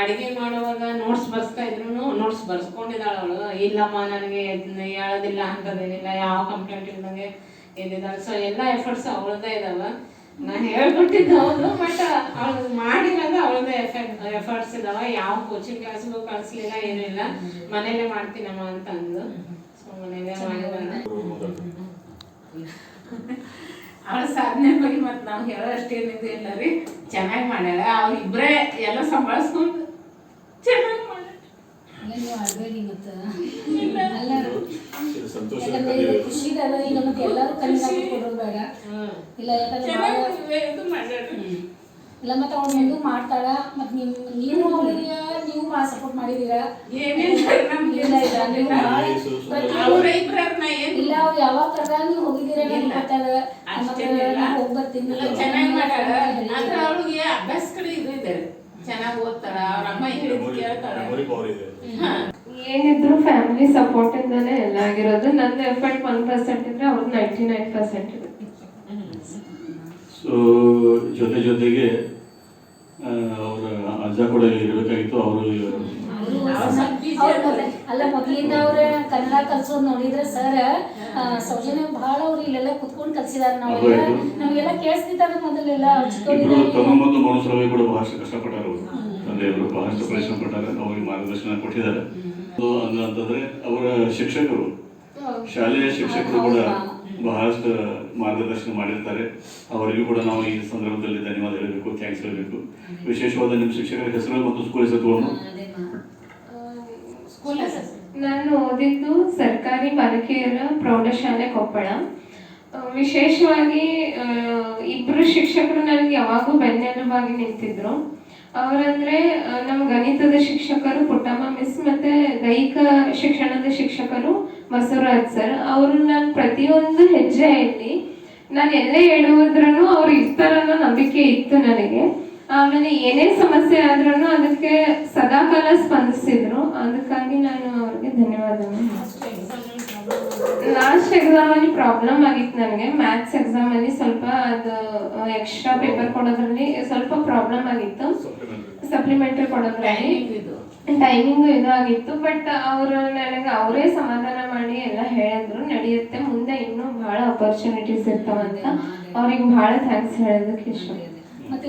ಅಡಿಗೆ ಮಾಡುವಾಗ ನೋಟ್ಸ್ ಬರ್ಸ್ತಾ ಇದ್ರು ನೋಟ್ಸ್ ಬರ್ಸ್ಕೊಂಡಿದ್ದಾಳ ಅವಳು. ಇಲ್ಲಮ್ಮ, ನನಗೆ ಹೇಳೋದಿಲ್ಲ ಅಂತದೇನಿಲ್ಲ, ಯಾವ ಕಂಪ್ಲೇಂಟ್ ಇಲ್ದಂಗೆ ಇದ್ದಿದ್ದಾಳೆ. ಸೊ ಎಲ್ಲ ಎಫರ್ಟ್ಸ್ ಅವಳದೇ ಇದಾವ. ನಾ ಹೇಳ್ಕೊಟ್ಟಿದ್ದು ಹೌದು ಬಟ್ ಅವಳು ಮಾಡಿರೋದು ಅವಳದೇ ಎಫೆಕ್ಟ್ ಎಫರ್ಟ್ಸ್ ಇದಾವ. ಯಾವ ಕೋಚಿಂಗ್ ಕ್ಲಾಸ್ಗೂ ಕಳಿಸ್ಲಿಲ್ಲ ಏನೂ ಇಲ್ಲ. ಮನೇಲೆ ಮಾಡ್ತೀನಮ್ಮ ಅಂತ ಅಂದು ಸೊ ಮನೇಲೆ ಅವಳ ಸಾಧನೆ ಬಗ್ಗೆ ಮತ್ತೆ ನಾವು ಹೇಳೋ ಅಷ್ಟೇನಿದೆ ಇಲ್ಲ ರೀ. ಚೆನ್ನಾಗಿ ಮಾಡ್ಯಾಳ. ಅವ್ರಿಬ್ರೇ ಎಲ್ಲ ಸಂಭಾಳಿಸ್ಕೊಂಡು ಚೆನ್ನಾಗಿ ಮಾಡ್ಯಾಳ. ನೀವು ಆಡ್ಬೇಡಿ ಮತ್ತೆ ಇಲ್ಲ. ಸಂತೋಷ ಯಾಕಂದ್ರೆ ಇದು ಖುಷಿದಾಗ ಈಗ ಮತ್ತೆ ಎಲ್ಲರೂ ಕಣ್ಣಿಗೆ ಕೊಡೋದು ಬೇಡ. ಇಲ್ಲ ಯಾಕಂದ್ರೆ ಇಲ್ಲ ಮತ್ತೆ ಅವ್ಳು ಮುಂದೆ ಮಾಡ್ತಾಳ ಮತ್ತೆ ನಿಮ್ ನೀವು ಅವಳಿಗೆ ನೀವು ಭಾಳ ಸಪೋರ್ಟ್ ಮಾಡಿದೀರಾ? ಏನೇನ್ ನಮ್ಗೆ ಇಲ್ಲ ಅವ್ರ ಯಾವಾಗ ಕರ್ದಾಗ ನೀವು ಹೋಗಿದ್ದೀರಾ ನನಗೆ ಗೊತ್ತಾಗ ಅಷ್ಟೇನಿಲ್ಲ ಹೋಗಿ ಬರ್ತೀನಿ. ಚೆನ್ನಾಗಿ ಮಾಡ್ಯಾಳ ಅಂದ್ರೆ ಅವಳಿಗೆ ಅಭ್ಯಾಸ ಕಡೆ ಇದು ಇದೆ ಚೆನ್ನಾಗಿ ಓದ್ತಾರ ಅವ್ರ ಅಮ್ಮ ಹೇಳಿದ್ ಕೇಳ್ತಾಳ ಹಾ. ಏನಿದ್ರು ಫ್ಯಾಮಿಲಿ ಸಪೋರ್ಟ್ ಇಂದಾನೆ ಎಲ್ಲ ಆಗಿರೋದು. ನಂದು ಎಫರ್ಟ್ ಒನ್ ಪರ್ಸೆಂಟ್ ಇದ್ರೆ ಅವ್ರದ್ದು ನೈಂಟಿ ನೈನ್ ಪರ್ಸೆಂಟ್ ಇರುತ್ತೆ. ಸೊ ಜೊತೆ ಜೊತೆಗೆ ಅವರ ಅಜ್ಜ ಕೂಡ ಇರಬೇಕಾಗಿತ್ತು ಅವರು ಅಲ್ಲ ಮೊದಲಿಂದ ಅವ್ರ ಕನ್ನಡ ಕಲ್ಸೋದ್ ನೋಡಿದ್ರೆ ಸರ್ ಸೌಜನ್ಯ ಬಹಳ ಅವ್ರು ಇಲ್ಲೆಲ್ಲ ಕುತ್ಕೊಂಡು ಕಲ್ಸಿದಾರೆ ನಾವೆಲ್ಲ. ನಮ್ಗೆಲ್ಲ ಕೇಳಿಸ್ತಿದ್ದಾಗ ಮೊದಲೆಲ್ಲ ತಮ್ಮ ಮತ್ತು ಮನುಷ್ಯರವೇ ಕೂಡ ಬಹಳಷ್ಟು ಕಷ್ಟಪಟ್ಟಾರ ಅವರು. ತಂದೆಯವರು ಬಹಳಷ್ಟು ಪರಿಶ್ರಮ ಪಟ್ಟಾರೆ ಅವ್ರಿಗೆ ಮಾರ್ಗದರ್ಶನ ಕೊಟ್ಟಿದ್ದಾರೆ. ಅಂತಂದ್ರೆ ಅವರ ಶಿಕ್ಷಕರು ಶಾಲೆಯ ಶಿಕ್ಷಕರು ಕೂಡ ಬಹಳಷ್ಟು ಮಾರ್ಗದರ್ಶನ ಮಾಡಿರ್ತಾರೆ. ಅವರಿಗೂ ಕೂಡ ನಾವು ಈ ಸಂದರ್ಭದಲ್ಲಿ ಧನ್ಯವಾದ ಹೇಳಬೇಕು ಥ್ಯಾಂಕ್ಸ್ ಹೇಳಬೇಕು. ವಿಶೇಷವಾದ ನಿಮ್ಮ ಶಿಕ್ಷಕರ ಹೆಸರು ಮತ್ತು ಸ್ಕೂಲ್ ಹೆಸರು ನಾನು ಓದಿದ್ದು ಸರ್ಕಾರಿ ಬಾಲಕಿಯರ ಪ್ರೌಢಶಾಲೆ ಕೊಪ್ಪಳ. ವಿಶೇಷವಾಗಿ ಆ, ಇಬ್ರು ಶಿಕ್ಷಕರು ನನಗೆ ಯಾವಾಗೂ ಬೆನ್ನೆಲುಬಾಗಿ ನಿಂತಿದ್ರು. ಅವರಂದ್ರೆ ನಮ್ಮ ಗಣಿತದ ಶಿಕ್ಷಕರು ಪುಟ್ಟಮ್ಮ ಮಿಸ್ ಮತ್ತೆ ದೈಹಿಕ ಶಿಕ್ಷಣದ ಶಿಕ್ಷಕರು ಬಸವರಾಜ್ ಸರ್, ಅವರು ನಾನು ಪ್ರತಿಯೊಂದು ಹೆಜ್ಜೆಯಲ್ಲಿ ನಾನು ಎಲ್ಲೇ ಹೇಳುವುದ್ರೂ ಅವ್ರು ಇರ್ತಾರನ್ನೋ ನಂಬಿಕೆ ಇತ್ತು ನನಗೆ. ಆಮೇಲೆ ಏನೇ ಸಮಸ್ಯೆ ಆದ್ರೂ ಅದಕ್ಕೆ ಸದಾಕಾಲ ಸ್ಪಂದಿಸಿದ್ರು. ಅದಕ್ಕಾಗಿ ನಾನು ಅವ್ರಿಗೆ ಧನ್ಯವಾದಗಳು. ಲಾಸ್ಟ್ ಎಕ್ಸಾಮ್ ಅಲ್ಲಿ ಪ್ರಾಬ್ಲಮ್ ಆಗಿತ್ತು ನನಗೆ. ಮ್ಯಾಥ್ಸ್ ಎಕ್ಸಾಮ್ ಅಲ್ಲಿ ಸ್ವಲ್ಪ ಅದು ಎಕ್ಸ್ಟ್ರಾ ಪೇಪರ್ ಕೊಡೋದ್ರಲ್ಲಿ ಸ್ವಲ್ಪ ಪ್ರಾಬ್ಲಮ್ ಆಗಿತ್ತು. ಸಪ್ಲಿಮೆಂಟರಿ ಕೊಡೋದ್ರಲ್ಲಿ. ಟೈಮಿಂಗ್ ಇದು. ಆಗಿತ್ತು. ಬಟ್ ಅವರು ನನಗೆ ಅವರೇ ಸಮಾಧಾನ ಮಾಡಿ ಎಲ್ಲ ಹೇಳಿದ್ರು. ನಡೆಯುತ್ತೆ. ಮುಂದೆ ಇನ್ನೂ ಬಹಳ ಅಪರ್ಚುನಿಟೀಸ್ ಇರ್ತಾವಂತ. ಅವ್ರಿಗೆ ಬಹಳ ಥ್ಯಾಂಕ್ಸ್ ಹೇಳೋದಕ್ಕೆ ಇಷ್ಟ. ಮತ್ತೆ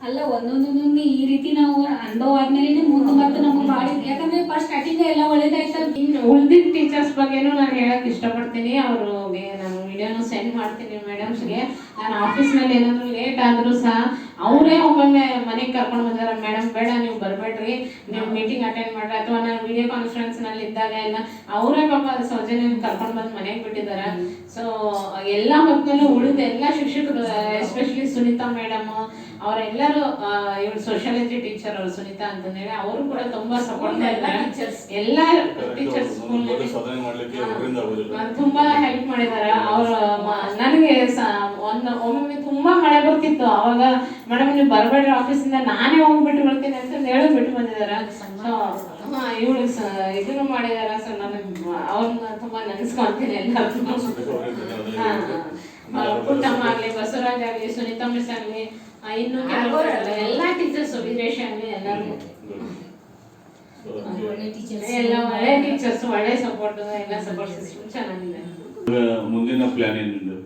ಅಲ್ಲ ಒಂದೊಂದೊಂದೊಂದು ಈ ರೀತಿ ನಾವು ಅನುಭವ ಆದ್ಮೇಲೆ ಮುಂದೆ ಮತ್ತೆ ನಮಗೆ ಬಾಳಿ ಯಾಕಂದ್ರೆ ಫಸ್ಟ್ ಸ್ಟಾರ್ಟಿಂಗ್ ಎಲ್ಲ ಒಳ್ಳೇದಾಯ್ತು ಉಳ್ದಿದ್ದ ಟೀಚರ್ಸ್ ಬಗ್ಗೆನೂ ನಾನು ಹೇಳಕ್ ಇಷ್ಟಪಡ್ತೀನಿ. ಅವರು ನಾನು ವಿಡಿಯೋನು ಸೆಂಡ್ ಮಾಡ್ತೀನಿ ಮೇಡಮ್ಸ್ಗೆ ನಾನು ಆಫೀಸ್ನಲ್ಲಿ ಏನಾದರೂ ಲೇಟ್ ಆದರೂ ಸಹ ಅವರೇ ಒಮ್ಮೊಮ್ಮೆ ಮನೆಗೆ ಕರ್ಕೊಂಡು ಬಂದಾರ ಮೇಡಮ್ ಬೇಡ ನೀವು ಬರಬೇಡ್ರಿ. ನೀವು ಮೀಟಿಂಗ್ ಅಟೆಂಡ್ ಮಾಡ್ರಿ. ಅಥವಾ ನಾನು ವಿಡಿಯೋ ಕಾನ್ಫರೆನ್ಸ್ನಲ್ಲಿ ಇದ್ದಾಗ ಎಲ್ಲ ಅವರೇ ಪಾಪ ಸೌಜನ್ಯ ಕರ್ಕೊಂಡು ಬಂದು ಮನೆಗೆ ಬಿಟ್ಟಿದ್ದಾರೆ ಸೊ ಎಲ್ಲ ಹೊತ್ತಲ್ಲೂ ಉಳಿದ ಎಲ್ಲ ಶಿಕ್ಷಕರು ಎಸ್ಪೆಷಲಿ ಸುನೀತಾ ಮೇಡಮ್ ಅವರೆಲ್ಲರೂ ಇವರು ಸೋಷಿಯಾಲಜಿ ಟೀಚರ್ ಅವರು ಸುನೀತಾ ಹೇಳಿ ಅವರು ಕೂಡ ತುಂಬಾ ಸಪೋರ್ಟ್ ಮಾಡಿದ್ದಾರೆ ಎಲ್ಲ ಟೀಚರ್ಸ್ ತುಂಬಾ ಹೆಲ್ಪ್ ಮಾಡಿದಾರ. ಅವ್ರ ನನಗೆ ಒಂದು ಒಮ್ಮೊಮ್ಮೆ ತುಂಬಾ ಮಳೆ ಬರ್ತಿತ್ತು. ಅವಾಗ ಮೇಡಮ್ ನೀವು ಬರಬೇಡ್ರಿ ಆಫೀಸಿಂದ ನಾನೇ ಹೋಗ್ಬಿಟ್ಟು ಬರ್ತೀನಿ ಅಂತ ಹೇಳಿ ಬಿಟ್ಟು ಬಂದಿದಾರ ಇವಳು ಇದನ್ನು ಮಾಡಿದಾರ. ಸೊ ನಾನು ಅವ್ರನ್ನ ತುಂಬಾ ನೆನೆಸ್ಕೊಂತೀನಿ ಎಲ್ಲರೂ ಹಾ. ಹಾ. ಪುಟ್ಟಮ್ಮ ಆಗ್ಲಿ ಬಸವರಾಜ್ ಆಗ್ಲಿ ಸುನೀತಾ ಮಿಸ್ ಆಗ್ಲಿ ಇನ್ನು ಕೆಲವ್ರು ಎಲ್ಲಾ ಟೀಚರ್ಸ್ So, ಅದಕ್ಕೆ ಎಲ್ಲ ಒಳ್ಳೆ ಟೀಚರ್ಸ್ ಒಳ್ಳೆ ಸಪೋರ್ಟ್ ಎಲ್ಲ ಸಪೋರ್ಟ್ ಸಿಸ್ಟಮ್ ಚೆನ್ನಾಗಿದೆ. ಮುಂದಿನ ಪ್ಲಾನ್ ಏನಿದೆ?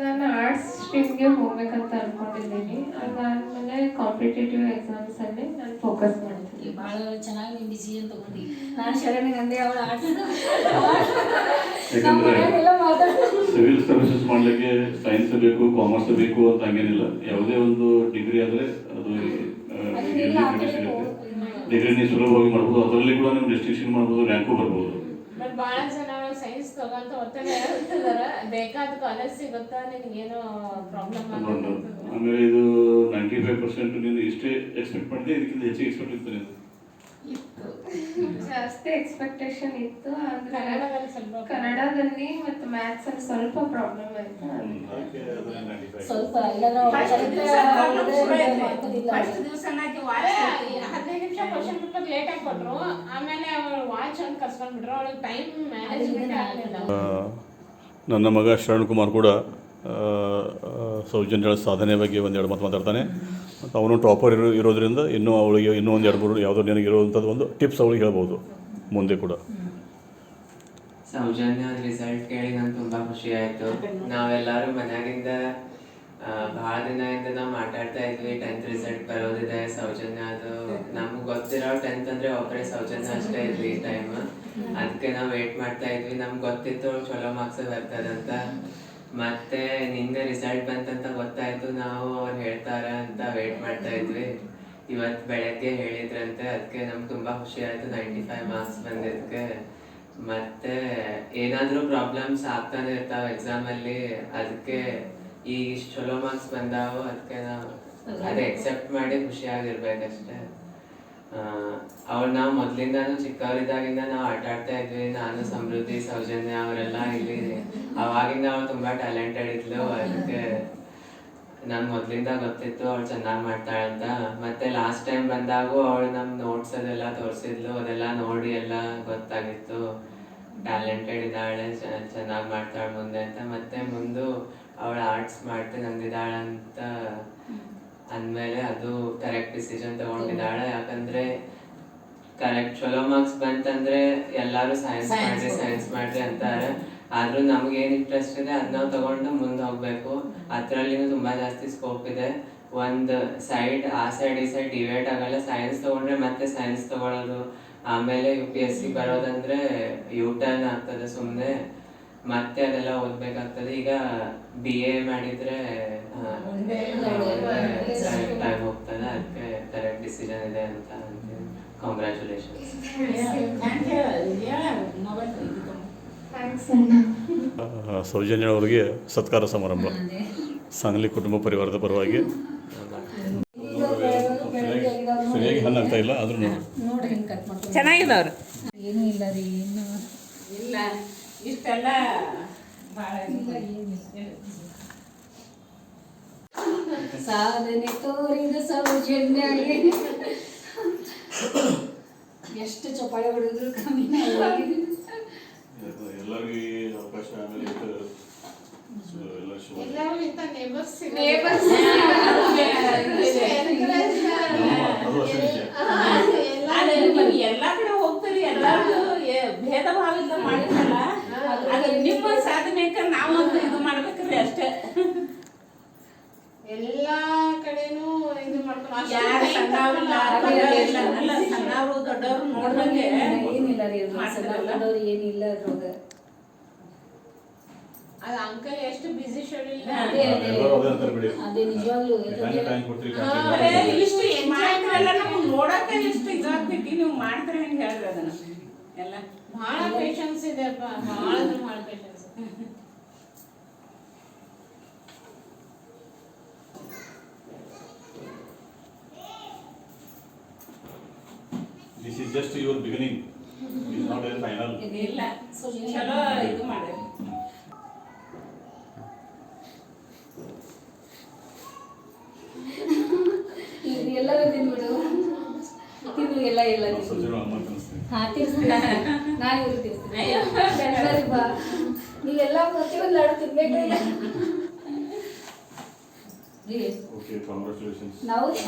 ನಾನು ಆರ್ಟ್ಸ್ ಸ್ಟ್ರೀಮ್ಗೆ ಹೋಗ್ಬೇಕಂತ ಅನ್ಕೊಂಡಿದ್ದೀನಿ. ಅದಾದ್ಮೇಲೆ ಕಾಂಪಿಟೇಟಿವ್ ಎಕ್ಸಾಮ್ಸ್ ಅಲ್ಲಿ ನಾನು ಫೋಕಸ್ ಮಾಡ್ತೀನಿ. ಭಾಳ ಚೆನ್ನಾಗಿ ನೀನು ಡಿಸಿಷನ್ ತಗೊಂಡಿ. ನಾನು ಶರಣಿಗೆ ಅಂದೆ ಅವಳು ಸಿವಿಲ್ ಸರ್ವಿಸಸ್ ಮಾಡ್ಲಿಕ್ಕೆ ಸೈನ್ಸ್ ಬೇಕು ಕಾಮರ್ಸ್ ಬೇಕು ಅಂತ ಹಂಗೇನಿಲ್ಲ. ಯಾವುದೇ ಒಂದು ಡಿಗ್ರಿ ಆದ್ರೆ ಅದು ಡಿಗ್ರಿ ನೀವು ಸುಲಭವಾಗಿ ಮಾಡ್ಬೋದು. ಅದರಲ್ಲಿ ಕೂಡ ನೀವು ಡಿಸ್ಟಿಂಕ್ಷನ್ ಮಾಡ್ಬೋದು ರ್ಯಾಂಕು ಬರ್ಬೋದು. ಬಟ್ ಬಹಳ ಜನ ತಗೊಂತ ಒತ್ತಡ ಬೇಕಾದ ಕಾಲೇಜ್ ಸಿಗುತ್ತಾ? ನಿನಗೇನೋ ಪ್ರಾಬ್ಲಮ್ ಆಮೇಲೆ ಇದು ನೈಂಟಿ ಫೈವ್ ಪರ್ಸೆಂಟ್ ನೀನು ಇಷ್ಟೇ ಎಕ್ಸ್ಪೆಕ್ಟ್ ಮಾಡಿದೆ ಇದಕ್ಕಿಂತ ಹೆಚ್ಚಿಗೆ ಎಕ್ಸ್ಪೆಕ್ಟ್ ಇತ್ತು ನೀನು ಜಾಸ್ತಿ ಎಕ್ಸ್ಪೆಕ್ಟೇಷನ್ ಇತ್ತು. ಅಂದ್ರೆ ಕನ್ನಡದಲ್ಲಿ ಸ್ವಲ್ಪ ಕನ್ನಡದಲ್ಲಿ ಮತ್ತು ಮ್ಯಾಥ್ಸ್ ಅಲ್ಲಿ ಸ್ವಲ್ಪ ಪ್ರಾಬ್ಲಮ್ ಆಯ್ತು. ಅದಕ್ಕೆ ಅದು 95. ಸ್ವಲ್ಪ ಎಲ್ಲರೂ ಹದಿನೈದು ನಿಮಿಷ ಕ್ವಶನ್ ಪೇಪರ್ ಲೇಟ್ ಆಗಿ ಕೊಟ್ರು ಆಮೇಲೆ ಅವಳು ವಾಚ್ ಅಂತ ಕಸ್ಕೊಂಡ್ಬಿಟ್ರು ಅವಳಿಗೆ ಟೈಮ್ ಮ್ಯಾನೇಜ್ಮೆಂಟ್ ಆಗಲಿಲ್ಲ. ನನ್ನ ಮಗ ಶರಣ್ ಕುಮಾರ್ ಕೂಡ ಸೌಜನ್ಯಳ ಸಾಧನೆ ಬಗ್ಗೆ ಒಂದೆರಡು ಮಾತು ಮಾತಾಡ್ತಾನೆ. ಮತ್ತು ಅವನು ಟಾಪರ್ ಇರೋ ಇರೋದ್ರಿಂದ ಇನ್ನೂ ಅವಳಿಗೆ ಇನ್ನೂ ಒಂದು ಎರಡು ಮೂರು ಯಾವುದೋ ನಿನಗೆ ಇರುವಂಥದ್ದು ಒಂದು ಟಿಪ್ಸ್ ಅವಳಿಗೆ ಹೇಳ್ಬೋದು ಮುಂದೆ ಕೂಡ. ಸೌಜನ್ಯ ರಿಸಲ್ಟ್ ಕೇಳಿ ನಾನು ತುಂಬ ಖುಷಿ ಆಯಿತು. ನಾವೆಲ್ಲರೂ ಮನ್ಯಾಗಿಂದ ಭಾಳ ಇಂದ ನಾವು ಮಾತಾಡ್ತಾ ಇದ್ವಿ. ಟೆಂತ್ ರಿಸಲ್ಟ್ ಬರೋದಿದೆ, ಸೌಜನ್ಯ ಅದು. ನಮ್ಗೆ ಗೊತ್ತಿರೋ ಟೆಂತ್ ಅಂದ್ರೆ ಒಬ್ಬರೇ ಸೌಜನ್ಯ ಅಷ್ಟೇ ಇದ್ವಿ ಟೈಮ್ ಅದಕ್ಕೆ ನಾವು ವೇಟ್ ಮಾಡ್ತಾ ಇದ್ವಿ. ನಮ್ಗೆ ಗೊತ್ತಿತ್ತು ಚಲೋ ಮಾರ್ಕ್ಸ್ ಬರ್ತದಂತ ಮತ್ತೆ ನಿನ್ನೆ ರಿಸಲ್ಟ್ ಬಂತಂತ ಗೊತ್ತಾಯ್ತು. ನಾವು ಅವ್ರು ಹೇಳ್ತಾರ ಅಂತ ವೇಟ್ ಮಾಡ್ತಾ ಇದ್ವಿ. ಇವತ್ತು ಬೆಳಗ್ಗೆ ಹೇಳಿದ್ರಂತೆ. ಅದಕ್ಕೆ ನಮ್ಗೆ ತುಂಬಾ ಖುಷಿ ಆಯ್ತು. ನೈಂಟಿ ಫೈವ್ ಮಾರ್ಕ್ಸ್ ಬಂದಿದ್ಕೆ. ಮತ್ತೆ ಏನಾದ್ರೂ ಪ್ರಾಬ್ಲಮ್ಸ್ ಆಗ್ತಾನೆ ಇರ್ತಾವ ಎಕ್ಸಾಮ್ ಅಲ್ಲಿ. ಅದಕ್ಕೆ ಈಗ ಇಷ್ಟು ಚಲೋ ಮಾರ್ಕ್ಸ್ ಬಂದಾವ ಅದಕ್ಕೆ ನಾವು ಅದೇ ಎಕ್ಸೆಪ್ಟ್ ಮಾಡಿ ಖುಷಿಯಾಗಿರ್ಬೇಕಷ್ಟೇ ಅವ್ರು ನಾವು ಮೊದ್ಲಿಂದಾನು ಚಿಕ್ಕವರಿದ್ದಾಗಿಂದ ನಾವು ಆಟ ಆಡ್ತಾ ಇದ್ವಿ ನಾನು ಸಮೃದ್ಧಿ ಸೌಜನ್ಯ ಅವರೆಲ್ಲ ಇಲ್ಲಿ. ಅವಾಗಿಂದ ಅವ್ರು ತುಂಬಾ ಟ್ಯಾಲೆಂಟೆಡ್ ಇದ್ಲು ಅದಕ್ಕೆ ನಂಗೆ ಮೊದ್ಲಿಂದ ಗೊತ್ತಿತ್ತು ಅವಳು ಚೆನ್ನಾಗಿ ಮಾಡ್ತಾಳಂತ ಮತ್ತೆ ಲಾಸ್ಟ್ ಟೈಮ್ ಬಂದಾಗೂ ಅವಳು ನಮ್ ನೋಟ್ಸ್ ಅದೆಲ್ಲ ತೋರಿಸಿದ್ಲು ಅದೆಲ್ಲ ನೋಡಿ ಎಲ್ಲ ಗೊತ್ತಾಗಿತ್ತು. ಟ್ಯಾಲೆಂಟೆಡ್ ಇದ್ದಾಳೆ ಚೆನ್ನಾಗಿ ಮಾಡ್ತಾಳೆ ಮುಂದೆ ಅಂತ. ಮತ್ತೆ ಮುಂದು ಅವಳು ಆರ್ಟ್ಸ್ ಮಾಡ್ತೀನಿ ಅಂತ ಅಂದಮೇಲೆ ಅದು ಕರೆಕ್ಟ್ ಡಿಸಿಷನ್ ತಗೊಂಡಿದ್ದಾಳೆ. ಯಾಕಂದ್ರೆ ಕರೆಕ್ಟ್ ಚಲೋ ಮಾರ್ಕ್ಸ್ ಬಂತಂದ್ರೆ ಎಲ್ಲಾರು ಸೈನ್ಸ್ ಮಾಡ್ರಿ ಸೈನ್ಸ್ ಮಾಡ್ರಿ ಅಂತಾರೆ. ಆದ್ರೂ ನಮ್ಗೆ ಏನ್ ಇಂಟ್ರೆಸ್ಟ್ ಇದೆ ಅದ್ ನಾವು ತಗೊಂಡು ಮುಂದೆ ಹೋಗ್ಬೇಕು. ಅದ್ರಲ್ಲಿನೂ ತುಂಬಾ ಜಾಸ್ತಿ ಸ್ಕೋಪ್ ಇದೆ. ಒಂದ್ ಸೈಡ್ ಆ ಸೈಡ್ ಈ ಸೈಡ್ ಡಿವೈಡ್ ಆಗಲ್ಲ. ಸೈನ್ಸ್ ತಗೊಂಡ್ರೆ ಮತ್ತೆ ಸೈನ್ಸ್ ತಗೊಳ್ಳೋದು ಆಮೇಲೆ ಯು ಪಿ ಎಸ್ ಸಿ ಬರೋದಂದ್ರೆ ಯು ಟರ್ನ್ ಆಗ್ತದೆ ಸುಮ್ಮನೆ ಮತ್ತೆ ಅದೆಲ್ಲ ಓದ್ಬೇಕಾಗ್ತದೆ. ಈಗ ಬಿ ಎ ಮಾಡಿದ್ರೆ ಟೈಮ್ ಹೋಗ್ತದೆ ಅದಕ್ಕೆ ಕರೆಕ್ಟ್ ಡಿಸಿಷನ್ ಇದೆ ಅಂತ ಅಂತೀನಿ. ಕಾಂಗ್ರ್ಯಾಚುಲೇಷನ್ಸ್ ಥ್ಯಾಂಕ್ಸ್ ಅಣ್ಣ ಆ, ಸೌಜನ್ಯ ಅವರಿಗೆ ಸತ್ಕಾರ ಸಮಾರಂಭ. ಸಾಂಗ್ಲಿ ಕುಟುಂಬ ಪರಿವಾರದ ಪರವಾಗಿ. ಸರಿಯಾಗಿ ಹಣ್ಣಾಗ್ತಾ ಇಲ್ಲ ಆದ್ರೂ ನೋಡಿ. ನೋಡ್ರಿ ಹಿಂಗೆ ಕಟ್ ಮಾಡ್ಕೊಂಡು ಚೆನ್ನಾಗಿದವ್ರು ಏನೂ ಇಲ್ಲ ರೀ ಇನ್ನು ಇಲ್ಲ. ಇಷ್ಟೆಲ್ಲ ಭಾಳ ಸಾಧನೆ ತೋರಿದ ಸೌಜನ್ಯ ಎಷ್ಟು ಚಪ್ಪಾಳೆ ಹೊಡೆದ್ರು ಕಮ್ಮಿ ಇಲ್ಲ. ಎಲ್ಲರಿಗೂ ಅವಕಾಶ ಆಮೇಲೆ ಎಲ್ಲ ಇಂಥ ನೇಬರ್ಸ್ Neighbours. ಅದು ಅಷ್ಟೇ ನಿಜ. ಅದೇ ನೀವು ಎಲ್ಲಾ ಕಡೆ ಹೋಗ್ತೀರಿ ಎಲ್ಲಾರ್ದು ಏ- ಭೇದ ಭಾವ ಇಲ್ಲ ಮಾಡಿದ್ರಲ್ಲ ಅದು ನಿಮ್ಮ ಸಾಧನೆಗೆ ನಾವಂತೂ ಇದು ಮಾಡ್ಬೇಕ್ರಿ ಅಷ್ಟೇ ಎಲ್ಲಾ ಕಡೆನೂ ಇದು ಮಾಡ್ಕೊಂಡು ಅಷ್ಟು ಯಾರು time ಸಣ್ಣವ್ರಿಲ್ಲ ತಗೊಳಲ್ಲ. ದೊಡ್ಡವ್ರಿಲ್ಲ ಅಲ್ಲ ಸಣ್ಣವರು ದೊಡ್ಡವ್ರು ನೋಡ್ದಂಗೆ ಏನಿಲ್ಲ ರೀ ಅದು ಮಾಡ್ತಾರಲ್ಲ. ಸಣ್ಣವ್ರು ಏನಿಲ್ಲ ಅದ್ರೊಳಗ. ಅದ ಅಂಕಲ್ ಎಷ್ಟು ಬಿಸಿ ಶೆಡ್ಯೂಲ್ ಅದೇ ನಿಜವಾಗ್ಲೂ ಇಷ್ಟು ನಮ್ಗೆ ನೋಡಕ್ಕೆ ಇದಾಗ್ತೈತಿ ನೀವು ಮಾಡ್ತಾರೆ ಹೇಳ್ರಿ ಅದನ್ನ. ಎಲ್ಲ. ಬಹಳ ಪೇಷನ್ಸ್ ಇದೆಪ್ಪ ಬಹಳ ಅಂದ್ರೆ ಬಹಳ patience This is just your beginning is not final ಇಲ್ಲ ಚಲೋ ಇದು ಮಾಡಿ. ಇದು ಎಲ್ಲರೂ ತಿನ್ಬಿಡು ತಿನ್ನು ಎಲ್ಲ ಎಲ್ಲ ತಿನ್ನು. ಹಾ ನಾನು ಇವ್ರು ತಿರ್ಸ್ತೀನಿ ಸರಿ ಬಾ. ನೀವೆಲ್ಲ ಪ್ರತಿಯೊಂದು ಲಾಡು ತಿನ್ಬೇಕು. ಓಕೆ ಕಾಂಗ್ರ್ಯಾಚುಲೇಷನ್ಸ್ ನಾವು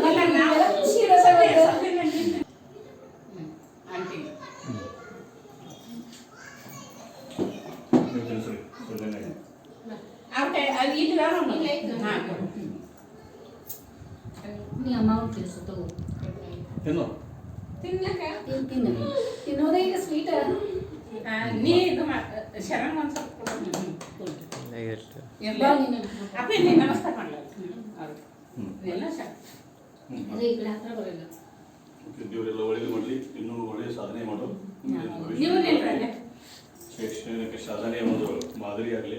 ಇಲ್ಲ ನಾವು ಖುಷಿ ಇರೋದು ಒಂದು. ಆಂಟಿ ನೀವು ತಿಳಿಸ್ರಿ ಸಜ್ಜನ ಅವ್ಕೆ ಅದು ಇಲ್ಲ ಹಾಂ ನೀ ಅಮೌಂಟ್ ತಿನ್ಸು ತಗೋ ಏನು ತಿನ್ನಕ ತಿನ್ ತಿನ್ನು ತಿನ್ನೋದೇ ಈಗ ಸ್ವೀಟ್ ಆ, ನೀ ಇದು ಮಾ ಶರಣ್ ಒಂದು ಸ್ವಲ್ಪ ಕೊಡು. ಬಾ ನೀನು ಅಪ್ಪಿ ನೀ ನಮಸ್ಕಾರ ಮಾಡಲ್ಲ ಅವ್ರಿಗೆ ಹ್ಮ್. ಎಲ್ಲ ಶರಣ್ ಅದೇ ಈ ಕಡೆ ಹತ್ರ ಬರಲ್ಲ ಓಕೆ ದೇವರೆಲ್ಲ ಒಳ್ಳೇದು ಮಾಡಲಿ ಇನ್ನೂ ಒಳ್ಳೆಯ ಸಾಧನೆ ಮಾಡು ನೀವು ನಿಲ್ರಲ್ಲೇ ಶೈಕ್ಷಣಿಕ ಸಾಧನೆಯ ಒಂದು ಮಾದರಿ ಆಗಲಿ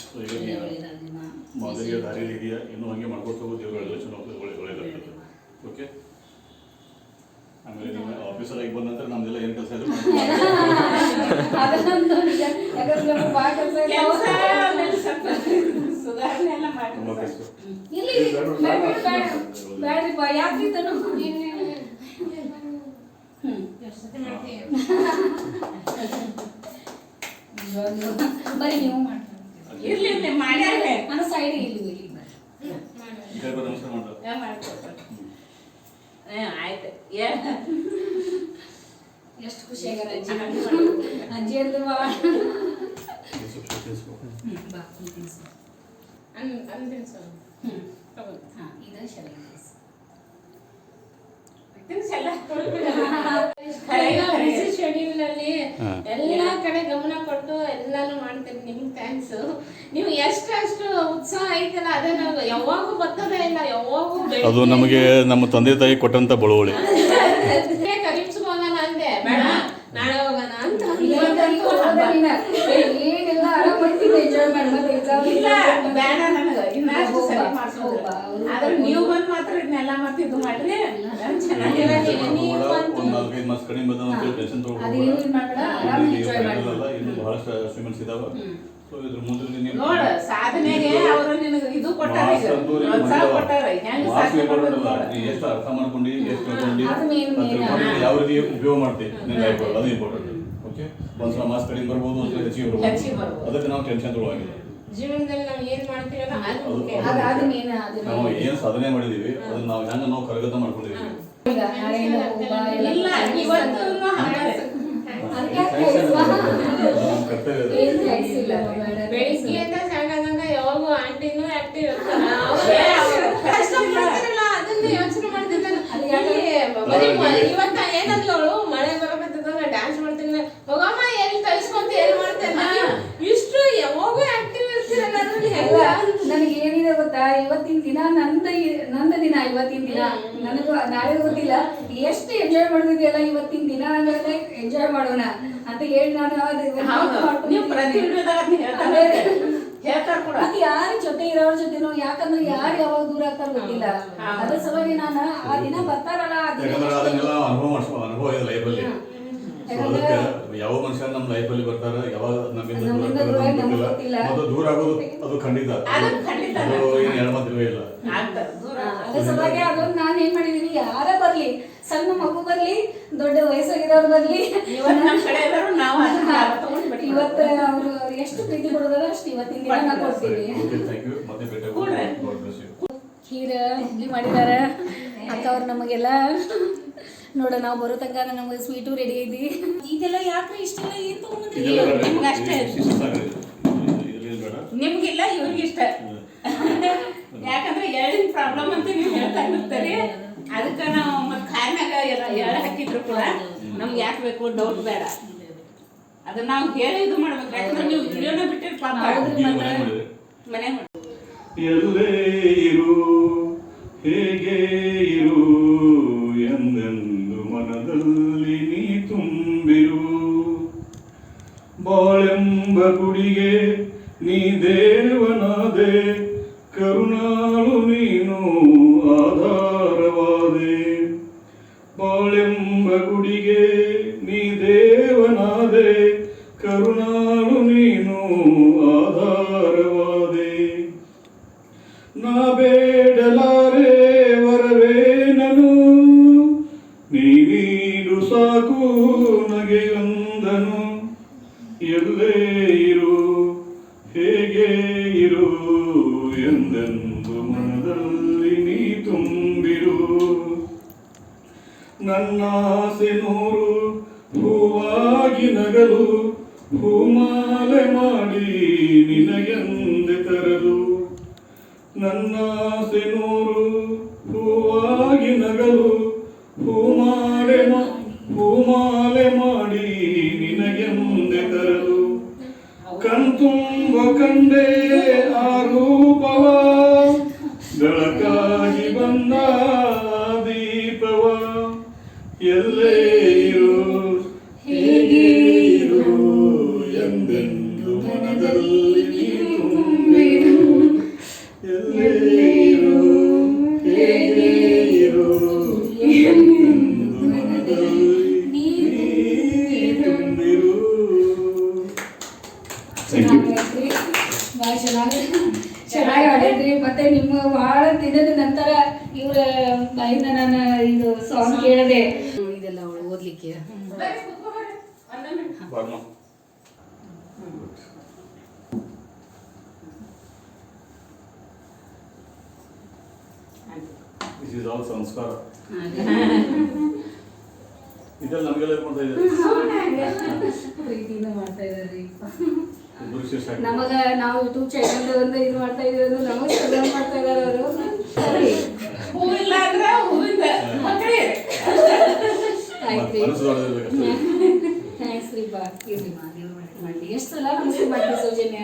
ಸೊ ಈಗ ಒಳ್ಳೆ ನೀನು ಒಳ್ಳೆದಾಗ್ಲಿ ಮಾ. ಮಾದರಿಯ ದಾರಿಯಲ್ಲಿ ಇದೆಯಾ ಇನ್ನೂ ಹಂಗೆ ಮಾಡ್ಕೊತ ಹೋಗು ದೇವರು ಎಲ್ಲ ಚೆನ್ನಾಗಿ ಒಳ್ಳೆ ಓಕೆ ಆಮೇಲೆ ನಿಮ್ಮ ಆಫೀಸಲ್ಲಿ ಬಂದ ನಂತರ ನಮ್ದೆಲ್ಲ ಏನು ಕೆಲಸ ಇದ್ರು ಸುಧಾರಣೆ ಎಲ್ಲ ಮಾಡಿ ಕಷ್ಟ ಇಲ್ಲಿ ಬೇಡ ಬೇಡ ಬೇಡ ಬೇಡ್ರಿಪ್ಪ ಯಾಕ್ರಿ ತನು ಬರೀ ನೀವು ಎಷ್ಟು ಖುಷಿ ಆಗ್ಯಾರ ಅಜ್ಜಿ. ಅಜ್ಜಿ ಅಂದ್ರೆ ಬಾ ಅನ್ ತಗೋ. ಹಾಂ ಇದು ಬಿಸಿ ಶೆಡ್ಯೂಲ್ ಎಲ್ಲಾ ಕಡೆ ಗಮನ ಕೊಟ್ಟು ಎಲ್ಲಾನು ಮಾಡ್ತೀರಿ ನಿಮ್ಗೆ ಥ್ಯಾಂಕ್ಸ್ ನೀವು ಎಷ್ಟಷ್ಟು ಉತ್ಸಾಹ ಐತಲ್ಲ ಅದೇ ನಾವು ಯಾವಾಗೂ ಬರ್ತದೆ ಇಲ್ಲ ಯಾವಾಗೂ ಅದು ನಮಗೆ ನಮ್ಮ ತಂದೆ ತಾಯಿ ಕೊಟ್ಟಂತ ಬಳುವಳಿ. ಹೋಗೋಣ ಅಂದೆ. ಬೇಡ ನಾಳೆ ಹೋಗೋಣ ಅಂತ ಏನಿಲ್ಲ ಆರಾಮಾಗಿ ಎಂಜಾಯ್ ಇಲ್ಲ ಬೇಡ ನನಗೆ. ಇನ್ನಷ್ಟು ಸರಿ ಆದ್ರೆ ನೀವು ಬಂದು ಮಾತ್ರ ಇದನ್ನೆಲ್ಲ ಮತ್ತೆ ಇದು ಮಾಡ್ರಿ. ಚೆನ್ನಾಗಿಲ್ಲ ಒಂದು ನಾಲ್ಕೈದು ಮಾರ್ಕ್ಸ್ ಕಡಿಮೆ ಬಂದ ಅಂತ ಟೆನ್ಷನ್ ಅದೇನು ಇದು ಮಾಡ್ಬೇಡ ಆರಾಮಾಗಿ ಎಂಜಾಯ್ ಮಾಡಿ ತಗೊಳ್ಳಿ ಇನ್ನು ಬಹಳಷ್ಟು ಅಸೈನ್ಮೆಂಟ್ಸ್ ಇದಾವೆ. ಸೊ ಇದ್ರ ಮುಂದೆ ನೀವು ನೋಡ ಸಾಧನೆಗೆ ಅವರು ನಿನಗೆ ಇದು ಕೊಟ್ಟಾರ ಈಗ. ಪ್ರೋತ್ಸಾಹ ಕೊಟ್ಟಾರ ಹೆಂಗ್ ಸಾಧನೆ ಮಾಡ್ಬೇಕು ನೋಡ ಎಷ್ಟು ಅರ್ಥ ಮಾಡ್ಕೊಂಡು ಎಷ್ಟು ತಿಳ್ಕೊಂಡು ಯಾವ ರೀತಿ ಉಪಯೋಗ ಮಾಡ್ತೀವಿ ಅದು ಇಂಪಾರ್ಟೆಂಟ್ ಓಕೆ ಒಂದ್ಸಲ ಮಾರ್ಕ್ಸ್ ಕಡಿಮೆ ಬರ್ಬೋದು ಒಂದ್ಸಲ ಹೆಚ್ಚಿಗೆ ಹೆಚ್ಚಿಗೆ ಬರ್ಬೋದು. ಬರ್ಬೋದು. ಅದಕ್ಕೆ ನಾವು ಟೆನ್ಷನ್ ತಗೊಳಂಗಿಲ್ಲ. ಜೀವನದಲ್ಲಿ ನಾವು ಏನ್ ಮಾಡ್ತೀವಲ್ಲ ಅದು ಮುಖ್ಯ. ಅದು ಅದು ಮೇನ್ ಅದು ನಾವು main. ಏನ್ ಸಾಧನೆ ಮಾಡಿದೀವಿ ಅದನ್ನ ನಾವು ಹೆಂಗ ನಾವು ಕರಗತ ಮಾಡ್ಕೊಂಡಿದೀವಿ. ಈಗ ನಾಳೆಯಿಂದ ಹೋಗ್ಬಾ, ಎಲ್ಲ ಇಲ್ಲ ಇವತ್ತು ಅದಕ್ಕೆ ಕರ್ತವ್ಯ. ಏನ್ ಇಲ್ಲ, ಬೇಡ. ಬೆಳಿಗ್ಗೆಯಿಂದ ಯಾವಾಗೂ ಆಂಟಿನೂ ಆಕ್ಟಿವ್ ಇರ್ತಾರ ಅವ್ರೇ ಅವ್ರು ಕಷ್ಟ ಪಡ್ತಿರಲ್ಲ ಅದನ್ನ ಯೋಚನೆ ಮಾಡ್ತಿರ್ತಾನೆ ಇವತ್ತ ಏನಂದ್ಲು ಅವಳು ಮಳೆ ಬರಕತ್ತಿದ್ದ ಡ್ಯಾನ್ಸ್ ಮಾಡ್ತೀನಿ ಹೋಗಮ್ಮ ಎಲ್ಲಿ ಕಲ್ಸ್ಕೊಂತ ಏನ್ ಮಾಡ್ತೇನೆ ಇಷ್ಟು ಯಾವಾಗೂ ಆಕ್ಟಿವ್ ಇರ್ತೀರಲ್ಲ ಅಲ್ಲ ನನಗೆ ಏನಿದೆ ಗೊತ್ತಾ? ಇವತ್ತಿನ ದಿನ ನಂದ ನಂದ ದಿನ ಇವತ್ತಿನ ದಿನ. ನನಗೂ ನಾಳೆ ಗೊತ್ತಿಲ್ಲ. ಎಷ್ಟು ಎಂಜಾಯ್ ಮಾಡಿದ್ಯಲ್ಲ ಇವತ್ತಿನ ದಿನ ಅಂದ್ರೆ ಎಂಜಾಯ್ ಮಾಡೋಣ ಅಂತ ಹೇಳಿ ನಾನು ಅದು ಯಾರ ಜೊತೆ ಇರೋರ ಜೊತೆನೋ ಯಾಕಂದ್ರೆ ಯಾರು ಯಾವಾಗ ದೂರ ಆಗ್ತಾರ ಗೊತ್ತಿಲ್ಲ. ಅದ್ರ ಸಲುವಾಗಿ ನಾನು ಆ ದಿನ ಬರ್ತಾರಲ್ಲ ಆ ದಿನ ಅನುಭವ ಅನುಭವ ಇದೆ ಲೈಫಲ್ಲಿ ಸೊ ಅದಕ್ಕೆ ಯಾವ ಮನುಷ್ಯ ನಮ್ಮ ಲೈಫಲ್ಲಿ ಬರ್ತಾರ ಯಾವಾಗ ನಮ್ಮಿಂದ ದೂರ ಗೊತ್ತಿಲ್ಲ. ಮತ್ತು ಆಗೋದು ಅದು ಖಂಡಿತ. ಅದು. ಏನು ಇಲ್ಲ. ಅದ್ರ ಸಲುವಾಗಿ ನಾನು ಏನ್ ಮಾಡಿದೀನಿ ಯಾರೇ ಬರ್ಲಿ ಸಣ್ಣ ಮಗು ಬರ್ಲಿ ದೊಡ್ಡ ವಯಸ್ಸಾಗಿರೋರು ಬರ್ಲಿ. ಇವತ್ತು ಅವರು ಎಷ್ಟು ಪ್ರೀತಿ ಅಷ್ಟು ಇವತ್ತಿನ ದಿನ. God bless ಹುಗ್ಗಿ ಮಾಡಿದಾರ. ಅಕ್ಕ ಅವ್ರು ನಮಗೆಲ್ಲ. ನೋಡ ನಾವು ಬರೋ ತನಕ ನಮ್ಗೆ ಸ್ವೀಟು ರೆಡಿ ಐತಿ. ಇದೆಲ್ಲ ಯಾಕ್ರಿ ಇಷ್ಟೆಲ್ಲ ಏನ್ ತಗೊಂಡ್ರಿ. ನಿಮ್ಗೆ ಅಷ್ಟೇ. ನಿಮ್ಗಿಲ್ಲ ಇವ್ರಿಗೆ ಇಷ್ಟ. ಯಾಕಂದ್ರೆ ಎಳ್ಳಿನ ಪ್ರಾಬ್ಲಮ್ ಅಂತ ನೀವು ಹೇಳ್ತಾ ಇರ್ತಾರೆ. ಅದಕ್ಕೆ ನಾವು ಮತ್ತೆ ಕಾರ್ನಾಗ ಎಲ್ಲ ಎಳ್ಳು ಹಾಕಿದ್ರು ಕೂಡ ನಮ್ಗೆ ಯಾಕೆ ಬೇಕು ಡೌಟ್ ಬೇಡ. ಅದನ್ನ ನಾವು ಹೇಳಿ ಇದು ಮಾಡ್ಬೇಕು. ಯಾಕಂದ್ರೆ ನೀವು ವಿಡಿಯೋನ ಬಿಟ್ಟಿರಿ ಪಾಪ. ನೀವು ಮನೆ ಮಾಡಿದ್ರೆ. ನೂರು ಹೂವಾಗಿ ನಗಲು ಭೂಮಾಲೆ ಮಾಡಿ ನಿನಗೆಂದೆ ತರಲು. ನನ್ನಾಸೆ ನೂರು ಹೂವಾಗಿ ನಗಲು, ಹೂಮಾಲೆ ಹೂಮಾಲೆ ಮಾಡಿ ನಿನಗೆಂದೆ ತರಲು. ಕಂತುಂಬ ಕಂಡೆ ಆ ರೂಪವ, ಬೆಳಕಾಗಿ ಬಂದ ನಿಮ್ಮ ದಿನದ ನಂತರ ಇವ್ರ ಬಾಯಿಂದ ನಾನು ಇದು ಸಾಂಗ್ ಕೇಳಿದೆ. ಇದೆಲ್ಲ ಅವಳು ಓದ್ಲಿಕ್ಕೆ. ಸಂಸ್ಕಾರ ಇದೆಲ್ಲ ನಮಗೆಲ್ಲ ಮಾಡ್ತಾ ಇದ್ದಾರೆ? ಪ್ರೀತಿಯಿಂದ ಮಾಡ್ತಾ ಶಿಷ್ಯ ನಮಗ ನಾವು ಯೂಟ್ಯೂಬ್ ಚಾನಲ್ ಒಂದು ಇದು ಮಾಡ್ತಾ ಇದೀವಿ ನಮಗೆ ಸಬ್ಸ್ಕ್ರೈಬ್ ಮಾಡ್ತಾ ಇದಾರೆ ಅವರು. ಸರಿ. ಹೂವಿಲ್ಲ ಅಂದ್ರೆ ಹೂವಿಂದ ಮಕ್ಕಳೇ ಆಯ್ತ್ರಿ ಮನಸ್ಸು ದೊಡ್ಡದಿರ್ಬೇಕಷ್ಟೇ ಥ್ಯಾಂಕ್ಸ್ ರೀ ಬಾ. ಇರ್ರಿ ಮಾ ದೇವ್ರ ಮಾಡಿ ಮಾಡಿ ಎಷ್ಟು ಸಲ ನಮಸ್ತೆ ಮಾಡಿ ಸೌಜನ್ಯ?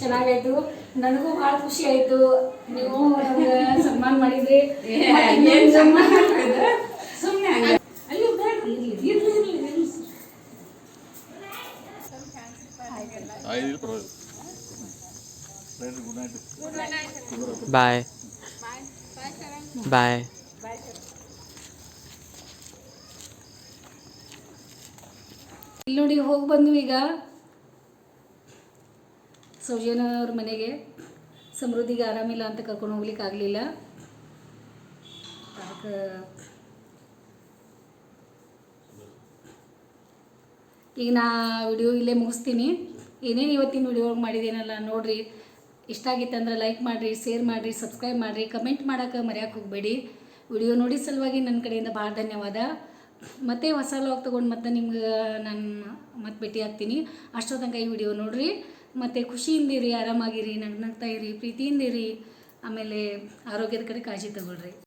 ಚೆನ್ನಾಗಾಯ್ತು. ನನಗೂ ಭಾಳ ಖುಷಿ ಆಯ್ತು. ನೀವು ನಮ್ಗೆ ಸನ್ಮಾನ ಮಾಡಿದ್ರಿ. ಮತ್ತೆ ಏನ್ ಇನ್ನೊಂದು ಸನ್ಮಾನ ಮಾಡಿದ್ರೆ ಸುಮ್ನೆ ಹಂಗೆ ಅಯ್ಯೋ ಬೇಡ ಇರ್ಲಿ ಇರ್ಲಿ ಇರ್ಲಿ ಐದು ಪರವಾಗಿಲ್ಲ right good night bye bye ಇಲ್ಲಿ ನೋಡಿ ಹೋಗಿ ಬಂದು ಈಗ. ಸೌಜನ ಅವ್ರ ಮನೆಗೆ. ಸಮೃದ್ಧಿಗೆ ಆರಾಮಿಲ್ಲ ಅಂತ ಕರ್ಕೊಂಡು ಹೋಗ್ಲಿಕ್ಕೆ ಆಗಲಿಲ್ಲ. ಅದಕ್ಕೆ ಈಗ ನಾ ವಿಡಿಯೋ ಇಲ್ಲೇ ಮುಗಿಸ್ತೀನಿ. ಏನೇನು ಇವತ್ತಿನ ವಿಡಿಯೋ ಮಾಡಿದ್ದೀನಲ್ಲ ನೋಡಿರಿ. ಇಷ್ಟ ಆಗಿತ್ತಂದ್ರೆ ಲೈಕ್ ಮಾಡಿರಿ ಶೇರ್ ಮಾಡಿರಿ ಸಬ್ಸ್ಕ್ರೈಬ್ ಮಾಡಿರಿ ಕಮೆಂಟ್ ಮಾಡೋಕೆ ಮರೆಯೋಕೆ ಹೋಗಬೇಡಿ. ವಿಡಿಯೋ ನೋಡಿ ಸಲುವಾಗಿ ನನ್ನ ಕಡೆಯಿಂದ ಭಾಳ ಧನ್ಯವಾದ. ಮತ್ತೆ ಹೊಸ ಲಾಗ್ ತೊಗೊಂಡು ಮತ್ತೆ ನಿಮ್ಗೆ ನಾನು ಮತ್ತೆ ಭೇಟಿ ಆಗ್ತೀನಿ. ಅಷ್ಟೋ ತನಕ ಈ ವಿಡಿಯೋ ನೋಡಿರಿ. ಮತ್ತು ಖುಷಿಯಿಂದಿರಿ ಆರಾಮಾಗಿರಿ, ನಗ್ನಗ್ತಾ ಇರಿ ಪ್ರೀತಿಯಿಂದಿರಿ ಆಮೇಲೆ ಆರೋಗ್ಯದ ಕಡೆ ಕಾಳಜಿ ತಗೊಳ್ರಿ.